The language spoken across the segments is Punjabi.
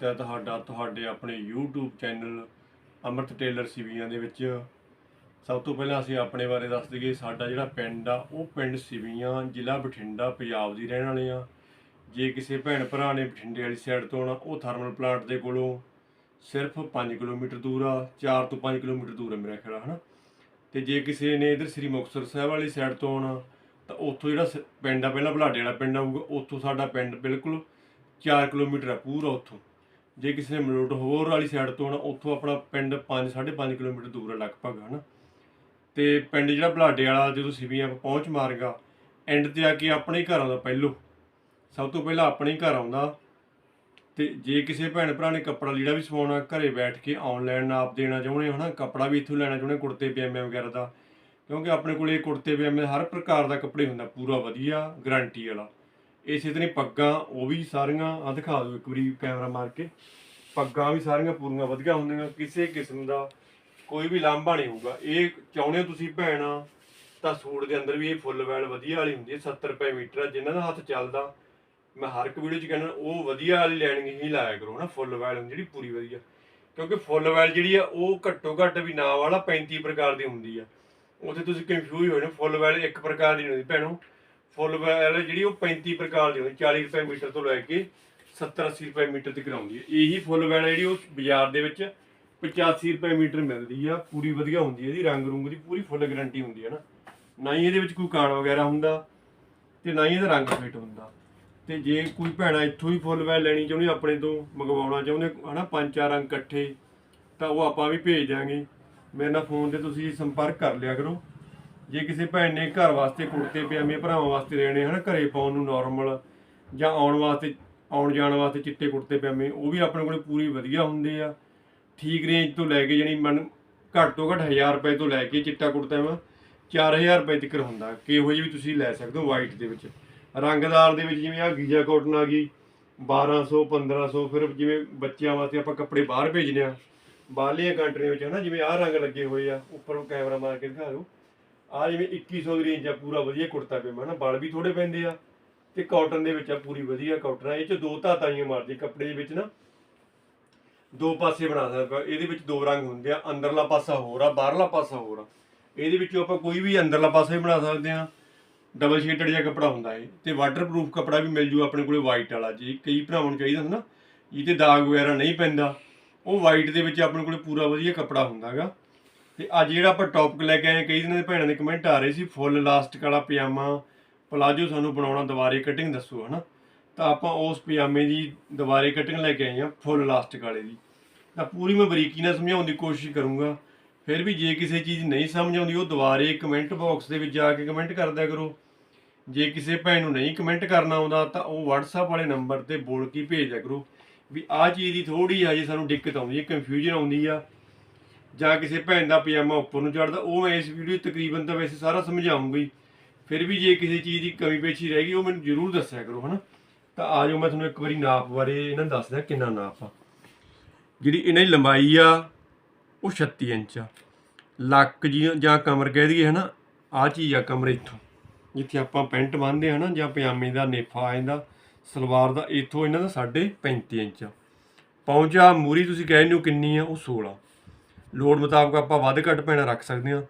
ਸਵਾਗਤ ਹੈ ਤੁਹਾਡਾ ਤੁਹਾਡੇ ਆਪਣੇ YouTube channel Amrit tailor Sivian ਦੇ ਵਿੱਚ ਸਭ ਤੋਂ ਪਹਿਲਾਂ ਅਸੀਂ ਆਪਣੇ ਬਾਰੇ ਦੱਸ ਦਈਏ ਸਾਡਾ ਜਿਹੜਾ ਪਿੰਡ ਆ ਉਹ ਪਿੰਡ ਸਿਵੀਆਂ ਜ਼ਿਲ੍ਹਾ ਬਠਿੰਡਾ ਪੰਜਾਬ ਦੀ ਰਹਿਣ ਵਾਲੇ ਆ। ਜੇ ਕਿਸੇ ਭੈਣ ਭਰਾ ਨੇ ਬਠਿੰਡੇ ਵਾਲੀ ਸਾਈਡ ਤੋਂ ਆਉਣਾ ਉਹ ਥਰਮਲ ਪਲਾਂਟ ਦੇ ਕੋਲੋਂ ਸਿਰਫ 5 ਕਿਲੋਮੀਟਰ ਦੂਰ ਆ 4 ਤੋਂ 5 ਕਿਲੋਮੀਟਰ ਦੂਰ ਆ ਮੇਰਾ ਖਿਆਲ ਆ, ਹਨਾ? ਤੇ ਜੇ ਕਿਸੇ ਨੇ ਇਧਰ ਸ੍ਰੀ ਮੁਕਤਸਰ ਸਾਹਿਬ ਵਾਲੀ ਸਾਈਡ ਤੋਂ ਆਉਣਾ ਤਾਂ ਉੱਥੋਂ ਜਿਹੜਾ ਸ- ਪਿੰਡ ਆ ਪਹਿਲਾਂ ਬਲਾਡੇ ਵਾਲਾ ਪਿੰਡ ਆਊਗਾ ਉੱਥੋਂ ਸਾਡਾ ਪਿੰਡ ਬਿਲਕੁਲ 4 ਕਿਲੋਮੀਟਰ ਆ ਪੂਰਾ ਉੱਥੋਂ। ਜੇ ਕਿਸੇ ਨੇ ਮਲੋਟ ਹੋਰ ਵਾਲੀ ਸਾਈਡ ਤੋਂ ਆਉਣਾ, ਉੱਥੋਂ ਆਪਣਾ ਪਿੰਡ 5 5.5 ਕਿਲੋਮੀਟਰ ਦੂਰ ਆ ਲਗਭਗ, ਹਨਾ? ਤੇ ਪਿੰਡ ਜਿਹੜਾ ਬਲਾਡੇ ਵਾਲਾ, ਜਦੋਂ ਸਿਵੀਆਂ ਪਹੁੰਚ ਮਾਰਗਾ ਐਂਡ ਤੇ ਆ ਕੇ ਆਪਣੇ ਹੀ ਘਰ ਆਉਂਦਾ ਪਹਿਲੋਂ। ਸਭ ਤੋਂ ਪਹਿਲਾਂ ਆਪਣੇ ਹੀ ਘਰ ਆਉਂਦਾ। ਤੇ ਜੇ ਕਿਸੇ ਭੈਣ ਭਰਾ ਨੇ ਕੱਪੜਾ ਲੀੜਾ ਵੀ ਸਵਾਉਣਾ, ਘਰੇ ਬੈਠ ਕੇ ਆਨਲਾਈਨ ਨਾਪ ਦੇਣਾ ਚਾਹੁੰਦੇ ਹੋ, ਹਨਾ? ਕੱਪੜਾ ਵੀ ਇੱਥੋਂ ਲੈਣਾ ਚਾਹੁੰਦੇ ਕੁੜਤੇ, ਪਜਾਮੇ ਵਗੈਰਾ ਦਾ। ਕਿਉਂਕਿ ਆਪਣੇ ਕੋਲੇ ਕੁੜਤੇ, ਪਜਾਮੇ ਹਰ ਪ੍ਰਕਾਰ ਦਾ ਕੱਪੜੇ ਹੁੰਦਾ, ਪੂਰਾ ਵਧੀਆ ਗਾਰੰਟੀ ਵਾਲਾ। ਇਸੇ ਤਰ੍ਹਾਂ ਪੱਗਾਂ, ਉਹ ਵੀ ਸਾਰੀਆਂ ਆ ਦਿਖਾ ਦਿਓ ਇੱਕ ਵਾਰੀ ਕੈਮਰਾ ਮਾਰ ਕੇ। ਪੱਗਾਂ ਵੀ ਸਾਰੀਆਂ ਪੂਰੀਆਂ ਵਧੀਆ ਹੁੰਦੀਆਂ, ਕਿਸੇ ਕਿਸਮ ਦਾ ਕੋਈ ਵੀ ਲਾਂਭਾ ਨਹੀਂ ਹੋਊਗਾ। ਇਹ ਚਾਹੁੰਦੇ ਹੋ ਤੁਸੀਂ ਭੈਣਾ, ਤਾਂ ਸੂਟ ਦੇ ਅੰਦਰ ਵੀ ਇਹ ਫੁੱਲ ਵੈਲ ਵਧੀਆ ਵਾਲੀ ਹੁੰਦੀ ਹੈ 70 ਰੁਪਏ ਮੀਟਰ ਆ, ਜਿਨ੍ਹਾਂ ਦਾ ਹੱਥ ਚੱਲਦਾ। ਮੈਂ ਹਰ ਇੱਕ ਵੀਡੀਓ 'ਚ ਕਹਿੰਦਾ, ਉਹ ਵਧੀਆ ਵਾਲੀ ਲੈਣਗੇ ਹੀ ਲਾਇਆ ਕਰੋ ਨਾ ਫੁੱਲ ਵੈਲ ਹੁੰਦੀ, ਜਿਹੜੀ ਪੂਰੀ ਵਧੀਆ। ਕਿਉਂਕਿ ਫੁੱਲ ਵੈਲ ਜਿਹੜੀ ਆ, ਉਹ ਘੱਟੋ ਘੱਟ ਵੀ ਨਾ ਵਾਲਾ 35 ਪ੍ਰਕਾਰ ਦੀ ਹੁੰਦੀ ਆ। ਉੱਥੇ ਤੁਸੀਂ ਕਨਫਿਊਜ਼ ਹੋਏ ਨੇ, ਫੁੱਲ ਵੈਲ ਇੱਕ ਪ੍ਰਕਾਰ ਦੀ ਨਹੀਂ ਹੁੰਦੀ। ਭੈਣੋ ਫੁੱਲ ਵੈਲ ਜਿਹੜੀ ਉਹ 35 ਪ੍ਰਕਾਰ ਦੀ ਹੁੰਦੀ 40 ਰੁਪਏ ਮੀਟਰ ਤੋਂ ਲੈ ਕੇ 70 80 ਰੁਪਏ ਮੀਟਰ ਤੱਕ ਆਉਂਦੀ ਹੈ। ਇਹੀ ਫੁੱਲ ਵੈਲ ਜਿਹੜੀ ਉਹ ਬਾਜ਼ਾਰ ਦੇ ਵਿੱਚ 85 ਰੁਪਏ ਮੀਟਰ ਮਿਲਦੀ ਆ, ਪੂਰੀ ਵਧੀਆ ਹੁੰਦੀ ਹੈ ਇਹਦੀ, ਰੰਗ ਰੁੰਗ ਦੀ ਪੂਰੀ ਫੁੱਲ ਗਾਰੰਟੀ ਹੁੰਦੀ ਹੈ ਨਾ। ਨਾ ਹੀ ਇਹਦੇ ਵਿੱਚ ਕੋਈ ਕਾਣ ਵਗੈਰਾ ਹੁੰਦਾ ਤੇ ਨਾ ਹੀ ਇਹਦਾ ਰੰਗ ਫਿੱਟ ਹੁੰਦਾ। ਤੇ ਜੇ ਕੋਈ ਭੈਣਾ ਇੱਥੋਂ ਹੀ ਫੁੱਲ ਵੈਲ ਲੈਣੀ ਚਾਹੁੰਦੀ, ਆਪਣੇ ਤੋਂ ਮੰਗਵਾਉਣਾ ਚਾਹੁੰਦੇ, ਹਨਾ, ਪੰਜ ਚਾਰ ਰੰਗ ਇਕੱਠੇ, ਤਾਂ ਉਹ ਆਪਾਂ ਵੀ ਭੇਜ ਦਿਆਂਗੇ। ਮੇਰੇ ਨਾਲ ਫੋਨ ਤੇ ਤੁਸੀਂ ਸੰਪਰਕ ਕਰ ਲਿਆ ਕਰੋ। ਜੇ ਕਿਸੇ ਭੈਣ ਨੇ ਘਰ ਵਾਸਤੇ ਕੁੜਤੇ, ਪਜਾਮੇ ਭਰਾਵਾਂ ਵਾਸਤੇ ਲੈਣੇ ਹਨ, ਘਰੇ ਪਾਉਣ ਨੂੰ ਨਾਰਮਲ ਜਾਂ ਆਉਣ ਵਾਸਤੇ, ਆਉਣ ਜਾਣ ਵਾਸਤੇ ਚਿੱਟੇ ਕੁੜਤੇ, ਪਜਾਮੇ, ਉਹ ਵੀ ਆਪਣੇ ਕੋਲੇ ਪੂਰੀ ਵਧੀਆ ਹੁੰਦੇ ਆ। ਠੀਕ ਰੇਂਜ ਤੋਂ ਲੈ ਕੇ ਜਾਨੀ ਮਨ ਘੱਟ ਤੋਂ ਘੱਟ 1000 ਰੁਪਏ ਤੋਂ ਲੈ ਕੇ ਚਿੱਟਾ ਕੁੜਤਾ ਵਾ 4000 ਰੁਪਏ ਤੱਕ ਹੁੰਦਾ। ਕਿਹੋ ਜਿਹੀ ਵੀ ਤੁਸੀਂ ਲੈ ਸਕਦੇ ਹੋ ਵਾਈਟ ਦੇ ਵਿੱਚ। ਰੰਗਦਾਰ ਦੇ ਵਿੱਚ ਜਿਵੇਂ ਆ ਗੀਜਾ ਕਾਟਨ ਆ ਗਈ 1200 1500 ਫਿਰ ਜਿਵੇਂ ਬੱਚਿਆਂ ਵਾਸਤੇ ਆਪਾਂ ਕੱਪੜੇ ਬਾਹਰ ਭੇਜਨੇ ਆ। ਬਾਹਰਲੀਆਂ ਕੰਟਰੀਆਂ ਵਿੱਚ ਹਨਾ, ਜਿਵੇਂ ਆਹ ਰੰਗ ਲੱਗੇ ਹੋਏ ਆ, ਉੱਪਰੋਂ ਕੈਮਰਾ ਮਾਰ ਕੇ ਦਿਖਾ ਦਿਓ। ਆ ਜਿਵੇਂ 2100 ਦੀ ਰੇਂਜ ਆ, ਪੂਰਾ ਵਧੀਆ ਕੁੜਤਾ ਪਜਾਮਾ ਨਾ ਬਲ ਵੀ ਥੋੜੇ ਪੈਂਦੇ ਆ ਤੇ ਕਾਟਨ ਦੇ ਵਿੱਚ ਆ, ਪੂਰੀ ਵਧੀਆ ਕਾਟਨ ਆ। ਇਹ ਚ ਦੋ ਧਾਤਾਂ ਮਾਰਦੀ, ਕੱਪੜੇ ਦੇ ਵਿੱਚ ਨਾ। ਦੋ ਪਾਸੇ ਬਣਾ ਸਕਦਾ ਇਹਦੇ ਵਿੱਚ ਦੋ ਰੰਗ ਹੁੰਦੇ ਆ, ਅੰਦਰਲਾ ਪਾਸਾ ਹੋਰ ਆ, ਬਾਹਰਲਾ ਪਾਸਾ ਹੋਰ ਆ। ਇਹਦੇ ਵਿੱਚੋਂ ਆਪਾਂ ਕੋਈ ਵੀ ਅੰਦਰਲਾ ਪਾਸਾ ਵੀ ਬਣਾ ਸਕਦੇ ਆ। ਡਬਲ ਸ਼ੇਡਡ ਜਿਹਾ ਕੱਪੜਾ ਹੁੰਦਾ ਇਹ। ਤੇ ਵਾਟਰਪ੍ਰੂਫ ਕੱਪੜਾ ਵੀ ਮਿਲ ਜੂ ਆਪਣੇ ਕੋਲੇ ਵਾਈਟ ਵਾਲਾ, ਜੇ ਕਈ ਭਰਾਵਾਂ ਨੂੰ ਚਾਹੀਦਾ ਹੁੰਦਾ ਨਾ ਜਿਹਤੇ ਦਾਗ ਵਗੈਰਾ ਨਹੀਂ ਪੈਂਦਾ, ਉਹ ਵਾਈਟ ਦੇ ਵਿੱਚ ਆਪਣੇ ਕੋਲੇ ਪੂਰਾ ਵਧੀਆ ਕੱਪੜਾ ਹੁੰਦਾਗਾ। ਤੇ ਅੱਜ ਜਿਹੜਾ ਆਪਾਂ ਟੌਪਿਕ ਲੈ ਕੇ ਆਏ, ਕਈ ਦਿਨਾਂ ਦੇ ਭੈਣਾਂ ਦੇ ਕਮੈਂਟ ਆ ਰਹੇ ਸੀ ਫੁੱਲ ਲਾਸਟਿਕ ਵਾਲਾ ਪਜਾਮਾ ਪਲਾਜੋ ਸਾਨੂੰ ਬਣਾਉਣਾ ਦੁਬਾਰੇ ਕਟਿੰਗ ਦੱਸੋ, ਹਨਾ? ਤਾਂ ਆਪਾਂ ਉਸ ਪਜਾਮੇ ਦੀ ਦੁਬਾਰੇ ਕਟਿੰਗ ਲੈ ਕੇ ਆਏ ਆ ਫੁੱਲ ਲਾਸਟਿਕ ਵਾਲੇ ਦੀ। ਤਾਂ ਪੂਰੀ ਮੈਂ ਬਰੀਕੀ ਨਾਲ ਸਮਝਾਉਣ ਦੀ ਕੋਸ਼ਿਸ਼ ਕਰੂੰਗਾ। ਫਿਰ ਵੀ ਜੇ ਕਿਸੇ ਚੀਜ਼ ਨਹੀਂ ਸਮਝ ਆਉਂਦੀ, ਉਹ ਦੁਬਾਰੇ ਕਮੈਂਟ ਬਾਕਸ ਦੇ ਵਿੱਚ ਜਾ ਕੇ ਕਮੈਂਟ ਕਰ ਕਰੋ। ਜੇ ਕਿਸੇ ਭੈਣ ਨੂੰ ਨਹੀਂ ਕਮੈਂਟ ਕਰਨਾ ਆਉਂਦਾ, ਤਾਂ ਉਹ WhatsApp ਵਾਲੇ ਨੰਬਰ ਤੇ ਬੋਲ ਕੇ ਭੇਜ ਦਿਆ ਕਰੋ। ਵੀ ਆਹ ਚੀਜ਼ ਦੀ ਥੋੜੀ ਆ, ਜੇ ਸਾਨੂੰ ਦਿੱਕਤ ਆਉਂਦੀ ਹੈ ਕਨਫਿਊਜ਼ਨ ਆਉਂਦੀ ਆ ਜਾਂ ਕਿਸੇ ਭੈਣ ਦਾ ਪਜਾਮਾ ਉੱਪਰ ਨੂੰ ਚੜਦਾ ਉਹ ਮੈਂ ਇਸ ਵੀਡੀਓ ਤਕਰੀਬਨ ਤਾਂ ਵੈਸੇ ਸਾਰਾ ਸਮਝਾਉਂਗਾ ਹੀ ਫਿਰ ਵੀ ਜੇ ਕਿਸੇ ਚੀਜ਼ ਦੀ ਕਮੀ ਪੇਸ਼ੀ ਰਹਿ ਗਈ, ਉਹ ਮੈਨੂੰ ਜ਼ਰੂਰ ਦੱਸਿਆ ਕਰੋ, ਹਨਾ? ਤਾਂ ਆ ਜਾਓ, ਮੈਂ ਤੁਹਾਨੂੰ ਇੱਕ ਵਾਰੀ ਨਾਪ ਬਾਰੇ ਇਹਨਾਂ ਨੂੰ ਦੱਸਦਾ ਕਿੰਨਾ ਨਾਪ ਆ। ਜਿਹੜੀ ਇਹਨਾਂ ਦੀ ਲੰਬਾਈ ਆ, ਉਹ 36 ਇੰਚ ਆ। ਲੱਕ ਜੀ ਜਾਂ ਕਮਰ ਕਹਿ ਦਈਏ, ਹਨਾ? ਆ ਚੀਜ਼ ਆ ਕਮਰ ਇੱਥੋਂ। ਜਿੱਥੇ ਆਪਾਂ ਪੈਂਟ ਬੰਨ੍ਹਦੇ ਹਨਾ? ਜਾਂ ਪਜਾਮੇ ਦਾ ਨੇਫਾ ਆ ਜਾਂਦਾ ਸਲਵਾਰ ਦਾ, ਇੱਥੋਂ ਇਹਨਾਂ ਦਾ 35 ਇੰਚ ਆ। ਪਹੁੰਚਾ ਮੂਰੀ ਤੁਸੀਂ ਕਹਿੰਦੇ ਹੋ ਕਿੰਨੀ ਆ, ਉਹ 16 ਲੋੜ ਮੁਤਾਬਕ ਆਪਾਂ ਵੱਧ ਘੱਟ ਪੈਣਾ ਰੱਖ ਸਕਦੇ ਹਾਂ।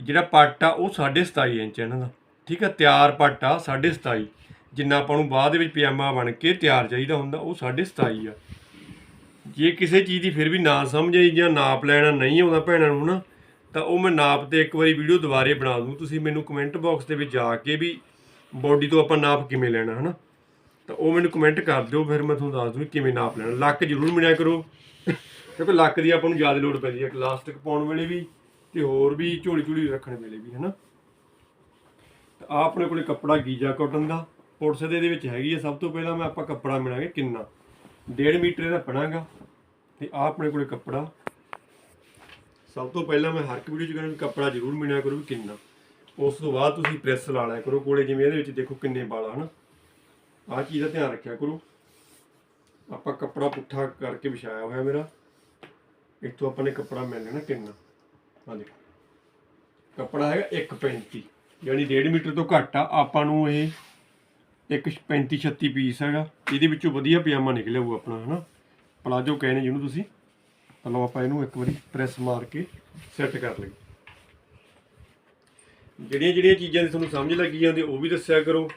ਜਿਹੜਾ ਪੱਟ ਆ, ਉਹ 27.5 ਇੰਚ ਆ ਇਹਨਾਂ ਦਾ। ਠੀਕ ਆ, ਤਿਆਰ ਪੱਟ ਆ 27.5 ਜਿੰਨਾ ਆਪਾਂ ਨੂੰ ਬਾਅਦ ਦੇ ਵਿੱਚ ਪਜਾਮਾ ਬਣ ਕੇ ਤਿਆਰ ਚਾਹੀਦਾ ਹੁੰਦਾ, ਉਹ 27.5 ਆ। ਜੇ ਕਿਸੇ ਚੀਜ਼ ਦੀ ਫਿਰ ਵੀ ਨਾ ਸਮਝ ਆਈ ਜਾਂ ਨਾਪ ਲੈਣਾ ਨਹੀਂ ਆਉਂਦਾ ਭੈਣਾਂ ਨੂੰ ਨਾ, ਤਾਂ ਉਹ ਮੈਂ ਨਾਪ ਤੇ ਇੱਕ ਵਾਰੀ ਵੀਡੀਓ ਦੁਬਾਰੇ ਬਣਾ ਦੂੰ। ਤੁਸੀਂ ਮੈਨੂੰ ਕਮੈਂਟ ਬਾਕਸ ਦੇ ਵਿੱਚ ਜਾ ਕੇ ਵੀ ਬੋਡੀ ਤੋਂ ਆਪਾਂ ਨਾਪ ਕਿਵੇਂ ਲੈਣਾ, ਹਨਾ? ਤਾਂ ਉਹ ਮੈਨੂੰ ਕਮੈਂਟ ਕਰ ਦਿਓ, ਫਿਰ ਮੈਂ ਤੁਹਾਨੂੰ ਦੱਸ ਦੂੰ ਕਿਵੇਂ ਨਾਪ ਲੈਣਾ। ਲੱਕ ਜ਼ਰੂਰ ਮਿਲਿਆ ਕਰੋ। ਕਿਉਂਕਿ ਲੱਕ ਦੀ ਆਪਾਂ ਨੂੰ ਜ਼ਿਆਦਾ ਲੋੜ ਪੈਂਦੀ ਹੈ ਇਲਾਸਟਿਕ ਪਾਉਣ ਵੇਲੇ ਵੀ ਤੇ ਹੋਰ ਵੀ ਝੋਲੀ ਝੋਲੀ ਰੱਖਣ ਵੇਲੇ ਵੀ, ਹਨਾ? ਤਾਂ ਆਹ ਆਪਣੇ ਕੋਲੇ ਕੱਪੜਾ ਗੀਜਾ ਕਾਟਨ ਦਾ ਪੁਰਸੇ ਦੇ ਇਹਦੇ ਵਿੱਚ ਹੈਗੀ ਹੈ ਸਭ ਤੋਂ ਪਹਿਲਾਂ ਮੈਂ ਆਪਾਂ ਕੱਪੜਾ ਮਿਲਾਂਗੇ ਕਿੰਨਾ? 1.5 ਮੀਟਰ ਇਹਦਾ ਪਣਾਗਾ ਤੇ ਆਹ ਆਪਣੇ ਕੋਲੇ ਕੱਪੜਾ। ਸਭ ਤੋਂ ਪਹਿਲਾਂ ਮੈਂ ਹਰ ਇੱਕ ਵੀਡੀਓ 'ਚ ਕਹਿੰਦਾ ਕੱਪੜਾ ਜ਼ਰੂਰ ਮਿਲਿਆ ਕਰੋ ਵੀ ਕਿੰਨਾ। ਉਸ ਤੋਂ ਬਾਅਦ ਤੁਸੀਂ ਪ੍ਰੈਸ ਲਾ ਲਿਆ ਕਰੋ ਕੋਲੇ, ਜਿਵੇਂ ਇਹਦੇ ਵਿੱਚ ਦੇਖੋ ਕਿੰਨੇ ਵਾਲ ਆ, ਹਨਾ? ਆਹ ਚੀਜ਼ ਦਾ ਧਿਆਨ ਰੱਖਿਆ ਕਰੋ। ਆਪਾਂ ਕੱਪੜਾ ਪੁੱਠਾ ਕਰਕੇ ਵਿਛਾਇਆ ਹੋਇਆ ਮੇਰਾ। ਇੱਥੋਂ ਆਪਾਂ ਨੇ ਕੱਪੜਾ ਮਿਲ ਲੈਣਾ ਕਿੰਨਾ ਆ ਦੇਖੋ। ਕੱਪੜਾ ਹੈਗਾ 1.35 ਯਾਨੀ 1.5 ਮੀਟਰ ਤੋਂ ਘੱਟ ਆ। ਆਪਾਂ ਨੂੰ ਇਹ ਇੱਕ 35 36 ਪੀਸ ਹੈਗਾ। ਇਹਦੇ ਵਿੱਚੋਂ ਵਧੀਆ ਪਜਾਮਾ ਨਿਕਲਿਆ ਹੋਊ ਆਪਣਾ, ਹਨਾ? ਪਲਾਜੋ ਕਹਿੰਦੇ ਜਿਹਨੂੰ ਤੁਸੀਂ। ਤਾਂ ਲਓ ਆਪਾਂ ਇਹਨੂੰ ਇੱਕ ਵਾਰੀ ਪ੍ਰੈਸ ਮਾਰ ਕੇ ਸੈੱਟ ਕਰ ਲਈਏ। ਜਿਹੜੀਆਂ ਜਿਹੜੀਆਂ ਚੀਜ਼ਾਂ ਦੀ ਤੁਹਾਨੂੰ ਸਮਝ ਲੱਗੀ ਜਾਂਦੀ, ਉਹ ਵੀ ਦੱਸਿਆ ਕਰੋ।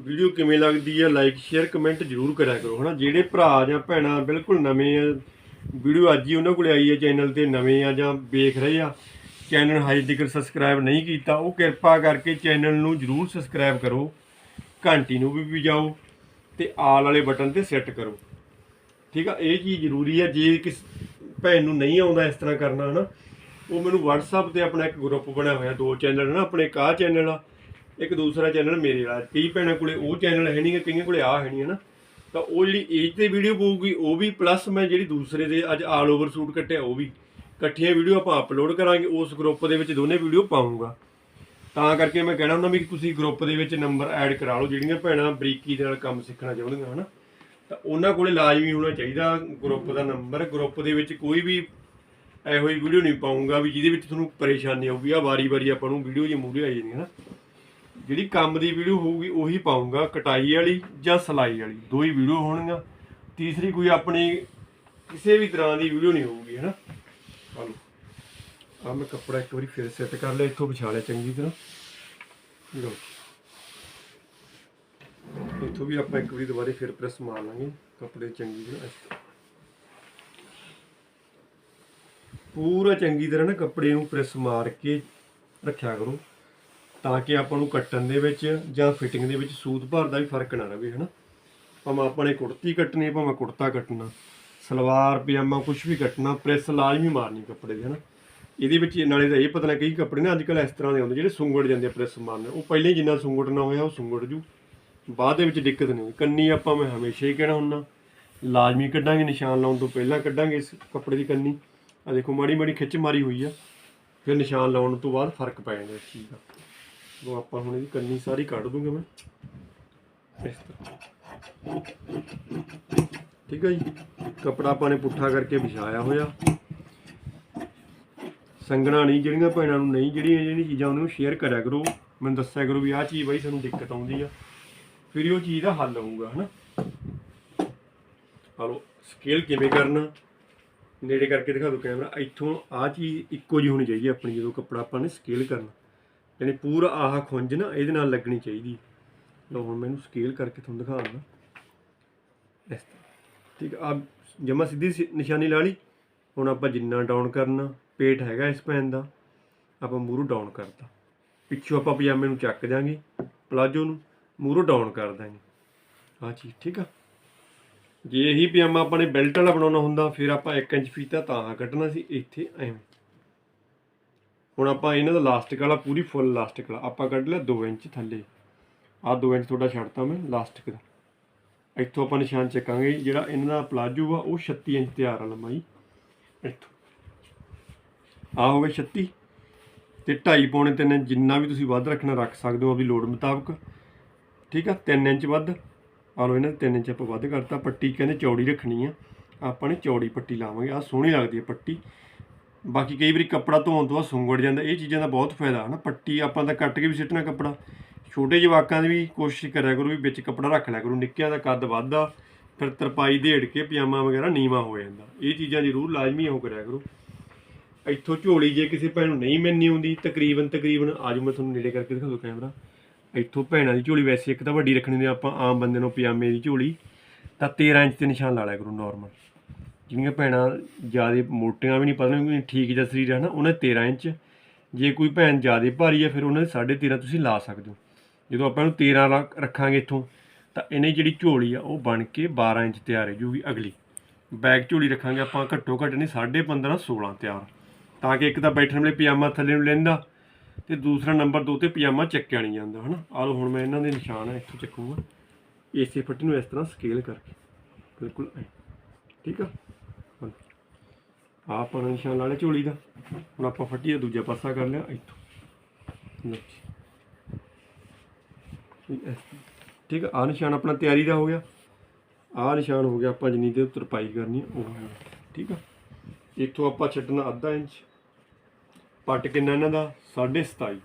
ਵੀਡੀਓ ਕਿਵੇਂ ਲੱਗਦੀ ਹੈ ਲਾਈਕ ਸ਼ੇਅਰ ਕਮੈਂਟ ਜਰੂਰ ਕਰਿਆ ਕਰੋ, ਹਨਾ? ਜਿਹੜੇ ਭਰਾ ਜਾਂ ਭੈਣਾਂ ਬਿਲਕੁਲ ਨਵੇਂ ਆ ਵੀਡੀਓ ਅੱਜ ਹੀ ਉਹਨਾਂ ਕੋਲੇ ਆਈ ਹੈ ਚੈਨਲ ਤੇ, ਨਵੇਂ ਆ ਜਾਂ ਵੇਖ ਰਹੇ ਆ। ਚੈਨਲ ਹਜੇ ਤੱਕ ਸਬਸਕ੍ਰਾਈਬ ਨਹੀਂ ਕੀਤਾ। ਉਹ ਕਿਰਪਾ ਕਰਕੇ ਚੈਨਲ ਨੂੰ ਜਰੂਰ ਸਬਸਕ੍ਰਾਈਬ ਕਰੋ। ਘੰਟੀ ਨੂੰ ਵੀ ਵਜਾਓ ਤੇ ਆਲ ਵਾਲੇ ਬਟਨ ਤੇ ਸੈੱਟ ਕਰੋ। ਠੀਕ ਆ, ਇਹ ਚੀਜ਼ ਜ਼ਰੂਰੀ ਹੈ ਜੇ ਕਿਸ ਭੈਣ ਨੂੰ ਨਹੀਂ ਆਉਂਦਾ ਇਸ ਤਰ੍ਹਾਂ ਕਰਨਾ, ਹਨਾ। ਉਹ ਮੈਨੂੰ WhatsApp ਤੇ ਆਪਣਾ ਇੱਕ ਗਰੁੱਪ ਬਣਿਆ ਹੋਇਆ, ਦੋ ਚੈਨਲ ਨਾ ਆਪਣੇ ਇੱਕ ਆਹ ਚੈਨਲ ਆ, ਇੱਕ ਦੂਸਰਾ ਚੈਨਲ ਮੇਰੇ ਵਾਲਾ। ਕਈ ਭੈਣਾਂ ਕੋਲੇ ਉਹ ਚੈਨਲ ਹੈ ਨਹੀਂ ਕਈਆਂ ਕੋਲੇ ਆ ਹੈ ਨਹੀਂ ਹਨਾ। ਤਾਂ ਉਹ ਜਿਹੜੀ ਏਜ ਤੇ ਵੀਡੀਓ ਪਊਗੀ, ਉਹ ਵੀ ਪਲੱਸ ਮੈਂ ਜਿਹੜੀ ਦੂਸਰੇ ਦੇ ਅੱਜ ਆਲ ਓਵਰ ਸ਼ੂਟ ਕੱਟਿਆ, ਉਹ ਵੀ। ਇਕੱਠੀਆਂ ਵੀਡੀਓ ਆਪਾਂ ਅਪਲੋਡ ਕਰਾਂਗੇ, ਉਸ ਗਰੁੱਪ ਦੇ ਵਿੱਚ ਦੋਨੇ ਵੀਡੀਓ ਪਾਉਂਗਾ। ਤਾਂ ਕਰਕੇ ਮੈਂ ਕਹਿਣਾ ਹੁੰਦਾ ਵੀ ਤੁਸੀਂ ਗਰੁੱਪ ਦੇ ਵਿੱਚ ਨੰਬਰ ਐਡ ਕਰਾ ਲਓ, ਜਿਹੜੀਆਂ ਭੈਣਾਂ ਬਰੀਕੀ ਦੇ ਨਾਲ ਕੰਮ ਸਿੱਖਣਾ ਚਾਹੁੰਦੀਆਂ, ਹਨਾ। ਤਾਂ ਉਹਨਾਂ ਕੋਲੇ ਲਾਜ਼ਮੀ ਹੋਣਾ ਚਾਹੀਦਾ ਗਰੁੱਪ ਦਾ ਨੰਬਰ ਗਰੁੱਪ ਦੇ ਵਿੱਚ ਕੋਈ ਵੀ ਇਹੋ ਜਿਹੀ ਵੀਡੀਓ ਨਹੀਂ ਪਾਉਂਗਾ ਵੀ ਜਿਹਦੇ ਵਿੱਚ ਤੁਹਾਨੂੰ ਪਰੇਸ਼ਾਨੀ ਆਊਗੀ। ਆ ਵਾਰੀ-ਵਾਰੀ ਆਪਾਂ ਨੂੰ ਵੀਡੀਓ ਜੇ ਮੂਹਰੇ ਆ ਜਾਂਦੀ ਹੈ ਨਾ ਜਿਹੜੀ ਕੰਮ ਦੀ ਵੀਡੀਓ ਹੋਊਗੀ ਉਹੀ ਪਾਉਂਗਾ, ਕਟਾਈ ਵਾਲੀ ਜਾਂ ਸਲਾਈ ਵਾਲੀ, ਦੋ ਹੀ ਵੀਡੀਓ ਹੋਣਗੀਆਂ। ਤੀਸਰੀ ਕੋਈ ਆਪਣੀ ਕਿਸੇ ਵੀ ਤਰ੍ਹਾਂ ਦੀ ਵੀਡੀਓ ਨਹੀਂ ਹੋਊਗੀ ਹੈ ਨਾ ਆ ਮੈਂ ਕੱਪੜਾ ਇੱਕ ਵਾਰੀ ਫਿਰ ਸੈੱਟ ਕਰ ਲਿਆ, ਇੱਥੋਂ ਵਿਛਾ ਲਿਆ ਚੰਗੀ ਤਰ੍ਹਾਂ। ਲਓ ਇੱਥੋਂ ਵੀ ਆਪਾਂ ਇੱਕ ਵਾਰੀ ਦੁਬਾਰੇ ਫਿਰ ਪ੍ਰੈਸ ਮਾਰ ਲਾਂਗੇ, ਕੱਪੜੇ ਚੰਗੀ ਤਰ੍ਹਾਂ। ਪੂਰਾ ਚੰਗੀ ਤਰ੍ਹਾਂ ਨਾ ਕੱਪੜੇ ਨੂੰ ਪ੍ਰੈਸ ਮਾਰ ਕੇ ਰੱਖਿਆ ਕਰੋ। ਤਾਂ ਕਿ ਆਪਾਂ ਨੂੰ ਕੱਟਣ ਦੇ ਵਿੱਚ ਜਾਂ ਫਿਟਿੰਗ ਦੇ ਵਿੱਚ ਸੂਤ ਭਰ ਦਾ ਵੀ ਫ਼ਰਕ ਨਾ ਰਵੇ, ਹਨਾ? ਭਾਵੇਂ ਆਪਾਂ ਨੇ ਕੁੜਤੀ ਕੱਟਣੀ, ਭਾਵੇਂ ਕੁੜਤਾ ਕੱਟਣਾ, ਸਲਵਾਰ, ਪਜਾਮਾ ਕੁਝ ਵੀ ਕੱਟਣਾ, ਪ੍ਰੈਸ ਲਾਜ਼ਮੀ ਮਾਰਨੀ ਕੱਪੜੇ ਦੀ, ਹਨਾ? ਇਹਦੇ ਵਿੱਚ ਨਾਲੇ ਤਾਂ ਇਹ ਪਤਾ ਨਾ ਕਈ ਕੱਪੜੇ ਨਾ ਅੱਜ ਕੱਲ ਇਸ ਤਰ੍ਹਾਂ ਦੇ ਆਉਂਦੇ ਜਿਹੜੇ ਸੁੰਗੜ ਜਾਂਦੇ ਆ ਪ੍ਰੈਸ ਮਾਰਨੇ। ਉਹ ਪਹਿਲਾਂ ਹੀ ਜਿੰਨਾ ਸੁੰਗੜ ਨਾ ਹੋਇਆ, ਉਹ ਸੁੰਗੜ ਜੂ। ਬਾਅਦ ਦੇ ਵਿੱਚ ਦਿੱਕਤ ਨਹੀਂ ਹੋਈ। ਕੰਨੀ ਆਪਾਂ ਮੈਂ ਹਮੇਸ਼ਾ ਹੀ ਕਹਿਣਾ ਹੁੰਦਾ, ਲਾਜ਼ਮੀ ਕੱਢਾਂਗੇ, ਨਿਸ਼ਾਨ ਲਾਉਣ ਤੋਂ ਪਹਿਲਾਂ ਕੱਢਾਂਗੇ ਇਸ ਕੱਪੜੇ ਦੀ ਕੰਨੀ। ਆ ਦੇਖੋ ਮਾੜੀ ਮਾੜੀ ਖਿੱਚ ਮਾਰੀ ਹੋਈ ਆ, ਫਿਰ ਨਿਸ਼ਾਨ ਲਾਉਣ ਤੋਂ ਬਾਅਦ ਫ਼ਰਕ ਪੈ ਜਾਂਦਾ ਇਸ ਚੀਜ਼ ਦਾ। ਉਹ ਆਪਾਂ ਹੁਣ ਇਹਦੀ ਕੰਨੀ ਸਾਰੀ ਕੱਢ ਦੂੰਗਾ ਮੈਂ। ਇਸ ਤਰ੍ਹਾਂ। ਠੀਕ ਹੈ ਜੀ? ਕਪੜਾ ਆਪਾਂ ਨੇ ਪੁੱਠਾ ਕਰਕੇ ਵਿਛਾਇਆ ਹੋਇਆ। ਸੰਗਣਾ ਨਹੀਂ, ਜਿਹੜੀਆਂ ਭੈਣਾਂ ਨੂੰ ਨਹੀਂ, ਜਿਹੜੀਆਂ ਜਿਹੜੀਆਂ ਚੀਜ਼ਾਂ ਉਹਨੂੰ ਸ਼ੇਅਰ ਕਰਿਆ ਕਰੋ। ਮੈਨੂੰ ਦੱਸਿਆ ਕਰੋ ਵੀ ਆਹ ਚੀਜ਼ ਬਾਈ ਸਾਨੂੰ ਦਿੱਕਤ ਆਉਂਦੀ ਆ। ਫਿਰ ਉਹ ਚੀਜ਼ ਦਾ ਹੱਲ ਹੋਊਗਾ, ਹਨਾ? ਹਲੋ ਸਕੇਲ ਕਿਵੇਂ ਕਰਨਾ? ਨੇੜੇ ਕਰਕੇ ਦਿਖਾ ਦਿਓ ਕੈਮਰਾ ਇੱਥੋਂ ਆਹ ਚੀਜ਼ ਇੱਕੋ ਜਿਹੀ ਹੋਣੀ ਚਾਹੀਦੀ ਹੈ ਆਪਣੀ, ਜਦੋਂ ਕੱਪੜਾ ਆਪਾਂ ਨੇ ਸਕੇਲ ਕਰਨਾ। ਯਾਨੀ ਪੂਰਾ ਆਹ ਖੁੰਝ ਨਾ ਇਹਦੇ ਨਾਲ ਲੱਗਣੀ ਚਾਹੀਦੀ ਲਓ ਹੁਣ ਮੈਨੂੰ ਸਕੇਲ ਕਰਕੇ ਤੁਹਾਨੂੰ ਦਿਖਾ ਦਿੰਦਾ। ਇਸ ਤਰ੍ਹਾਂ। ਠੀਕ ਆ ਜਮਾ ਸਿੱਧੀ ਸੀ- ਨਿਸ਼ਾਨੀ ਲਾ ਲਈ। ਹੁਣ ਆਪਾਂ ਜਿੰਨਾ ਡਾਊਨ ਕਰਨਾ, ਪੇਟ ਹੈਗਾ ਇਸ ਪੈਨ ਦਾ, ਆਪਾਂ ਮੂਰੂ ਡਾਊਨ ਕਰਤਾ। ਪਿੱਛੋਂ ਆਪਾਂ ਪਜਾਮੇ ਨੂੰ ਚੱਕ ਦਿਆਂਗੇ ਪਲਾਜੋ ਨੂੰ ਮੂਰੂ ਡਾਊਨ ਕਰ ਦਾਂਗੇ ਆਹ ਚੀਜ਼, ਠੀਕ ਆ? ਜੇ ਇਹੀ ਪਜਾਮਾ ਆਪਾਂ ਨੇ ਬੈਲਟ ਵਾਲਾ ਬਣਾਉਣਾ ਹੁੰਦਾ, ਫਿਰ ਆਪਾਂ 1 ਇੰਚ ਫੀਤਾ ਤਾਂ ਕੱਢਣਾ ਸੀ, ਇੱਥੇ ਐਵੇਂ। ਹੁਣ ਆਪਾਂ ਇਹਨਾਂ ਦਾ ਲਾਸਟਿਕ ਵਾਲਾ ਪੂਰੀ ਫੁੱਲ ਲਾਸਟਿਕ ਵਾਲਾ ਆਪਾਂ ਕੱਢ ਲਿਆ 2 ਇੰਚ ਥੱਲੇ। ਆਹ 2 ਇੰਚ ਤੁਹਾਡਾ ਛੱਡਤਾ ਮੈਂ ਲਾਸਟਿਕ ਦਾ ਇੱਥੋਂ ਆਪਾਂ ਨਿਸ਼ਾਨ ਚੱਕਾਂਗੇ, ਜਿਹੜਾ ਇਹਨਾਂ ਦਾ ਪਲਾਜੋ ਆ, ਉਹ 36 ਇੰਚ ਤਿਆਰ ਆ ਲੰਮਾਈ ਇੱਥੋਂ। ਆ ਹੋ ਗਏ 36 ਤੇ 2.5 ਪੌਣੇ 3 ਇੰਚ ਜਿੰਨਾ ਵੀ ਤੁਸੀਂ ਵੱਧ ਰੱਖਣਾ, ਰੱਖ ਸਕਦੇ ਹੋ ਆਪਣੀ ਲੋੜ ਮੁਤਾਬਕ। ਠੀਕ ਆ? 3 ਇੰਚ ਵੱਧ। ਆ ਲਓ ਇਹਨਾਂ 3 ਇੰਚ ਆਪਾਂ ਵੱਧ ਕਰਤਾ। ਪੱਟੀ ਕਹਿੰਦੇ ਚੌੜੀ ਰੱਖਣੀ ਆ। ਆਪਾਂ ਨੇ ਚੌੜੀ ਪੱਟੀ ਲਾਵਾਂਗੇ। ਆ ਸੋਹਣੀ ਲੱਗਦੀ ਹੈ ਪੱਟੀ। ਬਾਕੀ ਕਈ ਵਾਰੀ ਕੱਪੜਾ ਧੋਣ ਤੋਂ ਬਾਅਦ ਸੁੰਗੜ ਜਾਂਦਾ, ਇਹ ਚੀਜ਼ਾਂ ਦਾ ਬਹੁਤ ਫਾਇਦਾ ਹੈ ਨਾ ਪੱਟੀ ਆਪਾਂ ਤਾਂ ਕੱਟ ਕੇ ਵੀ ਸਿੱਟਣਾ ਕੱਪੜਾ। ਛੋਟੇ ਜਵਾਕਾਂ ਦੀ ਵੀ ਕੋਸ਼ਿਸ਼ ਕਰਿਆ ਕਰੋ ਵੀ ਵਿੱਚ ਕੱਪੜਾ ਰੱਖ ਲਿਆ ਕਰੋ, ਨਿੱਕਿਆਂ ਦਾ ਕੱਦ ਵੱਧਦਾ, ਫਿਰ ਤਰਪਾਈ ਦੇੜ ਕੇ ਪਜਾਮਾ ਵਗੈਰਾ ਨੀਵਾ ਹੋ ਜਾਂਦਾ। ਇਹ ਚੀਜ਼ਾਂ ਜ਼ਰੂਰ ਲਾਜ਼ਮੀ ਉਹ ਕਰਿਆ ਕਰੋ। ਇੱਥੋਂ ਝੋਲੀ ਜੇ ਕਿਸੇ ਭੈਣ ਨੂੰ ਨਹੀਂ ਮਿਲਣੀ ਆਉਂਦੀ, ਤਕਰੀਬਨ ਤਕਰੀਬਨ ਆਜੋ ਮੈਂ ਤੁਹਾਨੂੰ ਨੇੜੇ ਕਰਕੇ ਦਿਖਾ ਦੂ ਕੈਮਰਾ, ਇੱਥੋਂ ਭੈਣਾਂ ਦੀ ਝੋਲੀ ਵੈਸੇ ਇੱਕ ਤਾਂ ਵੱਡੀ ਰੱਖਣੀ ਹੁੰਦੀ ਆਪਾਂ ਆਮ ਬੰਦੇ ਨੂੰ ਪਜਾਮੇ ਦੀ ਝੋਲੀ ਤਾਂ 13 ਇੰਚ ਤੇ ਨਿਸ਼ਾਨ ਲਾ ਲਿਆ ਕਰੋ ਨਾਰਮਲ ਜਿਹੜੀਆਂ ਭੈਣਾਂ ਜ਼ਿਆਦਾ ਮੋਟੀਆਂ ਵੀ ਨਹੀਂ, ਪਤਾ ਠੀਕ ਜਿਹਾ ਸਰੀਰ ਹੈ ਨਾ, ਉਹਨਾਂ 13 ਇੰਚ। ਜੇ ਕੋਈ ਭੈਣ ਜ਼ਿਆਦਾ ਭਾਰੀ ਹੈ, ਫਿਰ ਉਹਨਾਂ ਦੇ 13.5 ਤੁਸੀਂ ਲਾ ਸਕਦੇ ਹੋ। ਜਦੋਂ ਆਪਾਂ ਇਹਨੂੰ 13 ਰੱਖ- ਰੱਖਾਂਗੇ ਇੱਥੋਂ, ਤਾਂ ਇਹਨੇ ਜਿਹੜੀ ਝੋਲੀ ਆ, ਉਹ ਬਣ ਕੇ 12 ਇੰਚ ਤਿਆਰ ਹੋ ਜੂਗੀ ਅਗਲੀ। ਬੈਕ ਝੋਲੀ ਰੱਖਾਂਗੇ ਆਪਾਂ ਘੱਟੋ ਘੱਟ, ਨਹੀਂ 15.5 16 ਤਿਆਰ। ਤਾਂ ਕਿ ਇੱਕ ਤਾਂ ਬੈਠਣ ਵੇਲੇ ਪਜਾਮਾ ਥੱਲੇ ਨੂੰ ਲੈਂਦਾ, ਤੇ ਦੂਸਰਾ ਨੰਬਰ 2 ਤੇ ਪਜਾਮਾ ਚੱਕਿਆ ਨਹੀਂ ਜਾਂਦਾ, ਹਨਾ? ਆਹ ਲਓ, ਹੁਣ ਮੈਂ ਇਹਨਾਂ ਦੇ ਨਿਸ਼ਾਨ ਆ, ਇੱਥੋਂ ਚੱਕੂਗਾ। ਇਸੇ ਫੱਟੀ ਨੂੰ ਇਸ ਤਰ੍ਹਾਂ ਸਕੇਲ ਕਰਕੇ। ਬਿਲਕੁਲ ਠੀਕ ਆ? ਆਹ ਆਪਾਂ ਨੇ ਨਿਸ਼ਾਨ ਲਾ ਲਿਆ ਝੋਲੀ ਦਾ। ਹੁਣ ਆਪਾਂ ਫੱਟੀ ਦਾ ਦੂਜਾ ਪਾਸਾ ਕਰ ਲਿਆ, ਇੱਥੋਂ। ਠੀਕ ਆ ਨਿਸ਼ਾਨ ਆਪਣਾ ਤਿਆਰੀ ਦਾ ਹੋ ਗਿਆ। ਆਹ ਨਿਸ਼ਾਨ ਹੋ ਗਿਆ ਆਪਾਂ ਜਿੰਨੀ ਦੇ ਉੱਤੇ ਤਰਪਾਈ ਕਰਨੀ ਉਹ ਹੋ ਗਿਆ। ਠੀਕ ਆ? ਇੱਥੋਂ ਆਪਾਂ ਛੱਡਣਾ ਅੱਧਾ ਇੰਚ। ਪੱਟ ਕਿੰਨਾ ਇਹਨਾਂ ਦਾ? 27.5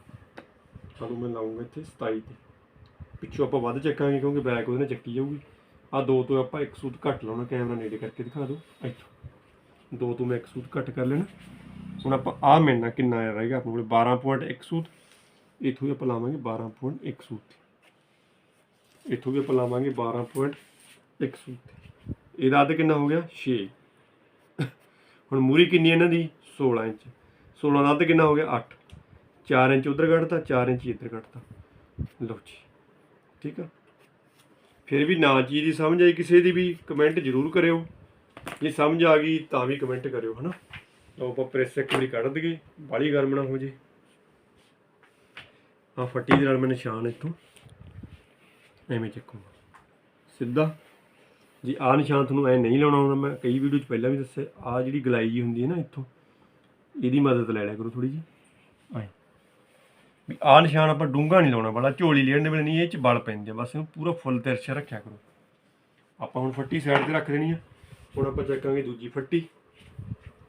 ਚਲੋ ਮੈਂ ਲਾਉਂਗਾ ਇੱਥੇ 27 ਤੇ। ਪਿੱਛੋਂ ਆਪਾਂ ਵੱਧ ਚੱਕਾਂਗੇ ਕਿਉਂਕਿ ਬੈਕ ਉਹਦੇ ਨਾਲ ਚੱਕੀ ਜਾਊਗੀ। ਆ ਦੋ ਤੋਂ ਆਪਾਂ ਇੱਕ ਸੂਤ ਘੱਟ ਲਾਉਣਾ, ਕੈਮਰਾ ਨੇੜੇ ਕਰਕੇ ਦਿਖਾ ਦਿਓ। ਇੱਥੋਂ। ਦੋ ਤੋਂ ਮੈਂ ਇੱਕ ਸੂਤ ਘੱਟ ਕਰ ਲੈਣਾ। ਹੁਣ ਆਪਾਂ ਆ ਮਿਲਣਾ ਕਿੰਨਾ ਆ ਰਹੇਗਾ ਆਪਣੇ ਕੋਲ 12.1 ਸੂਤ। ਇੱਥੋਂ ਵੀ ਆਪਾਂ ਲਾਵਾਂਗੇ 12.1 ਸੂਤ। ਇੱਥੋਂ ਵੀ ਆਪਾਂ ਲਾਵਾਂਗੇ 12.1 ਸੂਤ। ਇਹਦਾ ਅੱਧ ਕਿੰਨਾ ਹੋ ਗਿਆ? 6 ਹੁਣ ਮੂਰੀ ਕਿੰਨੀ ਇਹਨਾਂ ਦੀ? 16 ਇੰਚ। 16 ਦਾ ਅੱਧ ਕਿੰਨਾ ਹੋ ਗਿਆ? 8 4 ਇੰਚ ਉਧਰ ਕੱਢਤਾ 4 ਇੰਚ ਇੱਧਰ ਕੱਢਤਾ। ਲਓ ਜੀ। ਠੀਕ ਆ? ਫਿਰ ਵੀ ਨਾ ਚੀਜ਼ ਦੀ ਸਮਝ ਆਈ ਕਿਸੇ ਦੀ ਵੀ, ਕਮੈਂਟ ਜ਼ਰੂਰ ਕਰਿਓ। ਜੇ ਸਮਝ ਆ ਗਈ ਤਾਂ ਵੀ ਕਮੈਂਟ ਕਰਿਓ, ਹਨਾ? ਲਓ ਆਪਾਂ ਪ੍ਰੈਸ ਇੱਕ ਵਾਰੀ ਕੱਢ ਦਈਏ ਬਾਲੀ ਗਰਮ ਨਾ ਹੋ ਜੇ। ਆ ਫੱਟੀ ਦੇ ਨਾਲ ਮੈਂ ਨਿਸ਼ਾਨ ਇੱਥੋਂ ਐਵੇਂ ਚੱਕੂਗਾ। ਸਿੱਧਾ? ਜੀ ਆ ਨਿਸ਼ਾਨ ਤੁਹਾਨੂੰ ਐ ਨਹੀਂ ਲਾਉਣਾ ਹੁੰਦਾ ਮੈਂ ਕਈ ਵੀਡੀਓ 'ਚ ਪਹਿਲਾਂ ਵੀ ਦੱਸਿਆ ਆ ਜਿਹੜੀ ਗਲਾਈ ਜੀ ਹੁੰਦੀ ਹੈ ਨਾ ਇੱਥੋਂ, ਇਹਦੀ ਮਦਦ ਲੈ ਲਿਆ ਕਰੋ ਥੋੜੀ ਜੀ ਐ ਵੀ ਆ ਨਿਸ਼ਾਨ ਆਪਾਂ ਡੂੰਘਾ ਨਹੀਂ ਲਾਉਣਾ, ਬੜਾ ਝੋਲੀ ਲੈਣ ਦੇ ਵੇਲੇ ਨਹੀਂ, ਇਹ 'ਚ ਬਲ ਪੈਂਦੇ ਬਸ ਇਹਨੂੰ ਪੂਰਾ ਫੁੱਲ ਤਿਰਛਾ ਰੱਖਿਆ ਕਰੋ। ਆਪਾਂ ਹੁਣ ਫੱਟੀ ਸਾਈਡ ਤੇ ਰੱਖ ਦੇਣੀ ਆ। ਹੁਣ ਆਪਾਂ ਚੱਕਾਂਗੇ ਦੂਜੀ ਫੱਟੀ,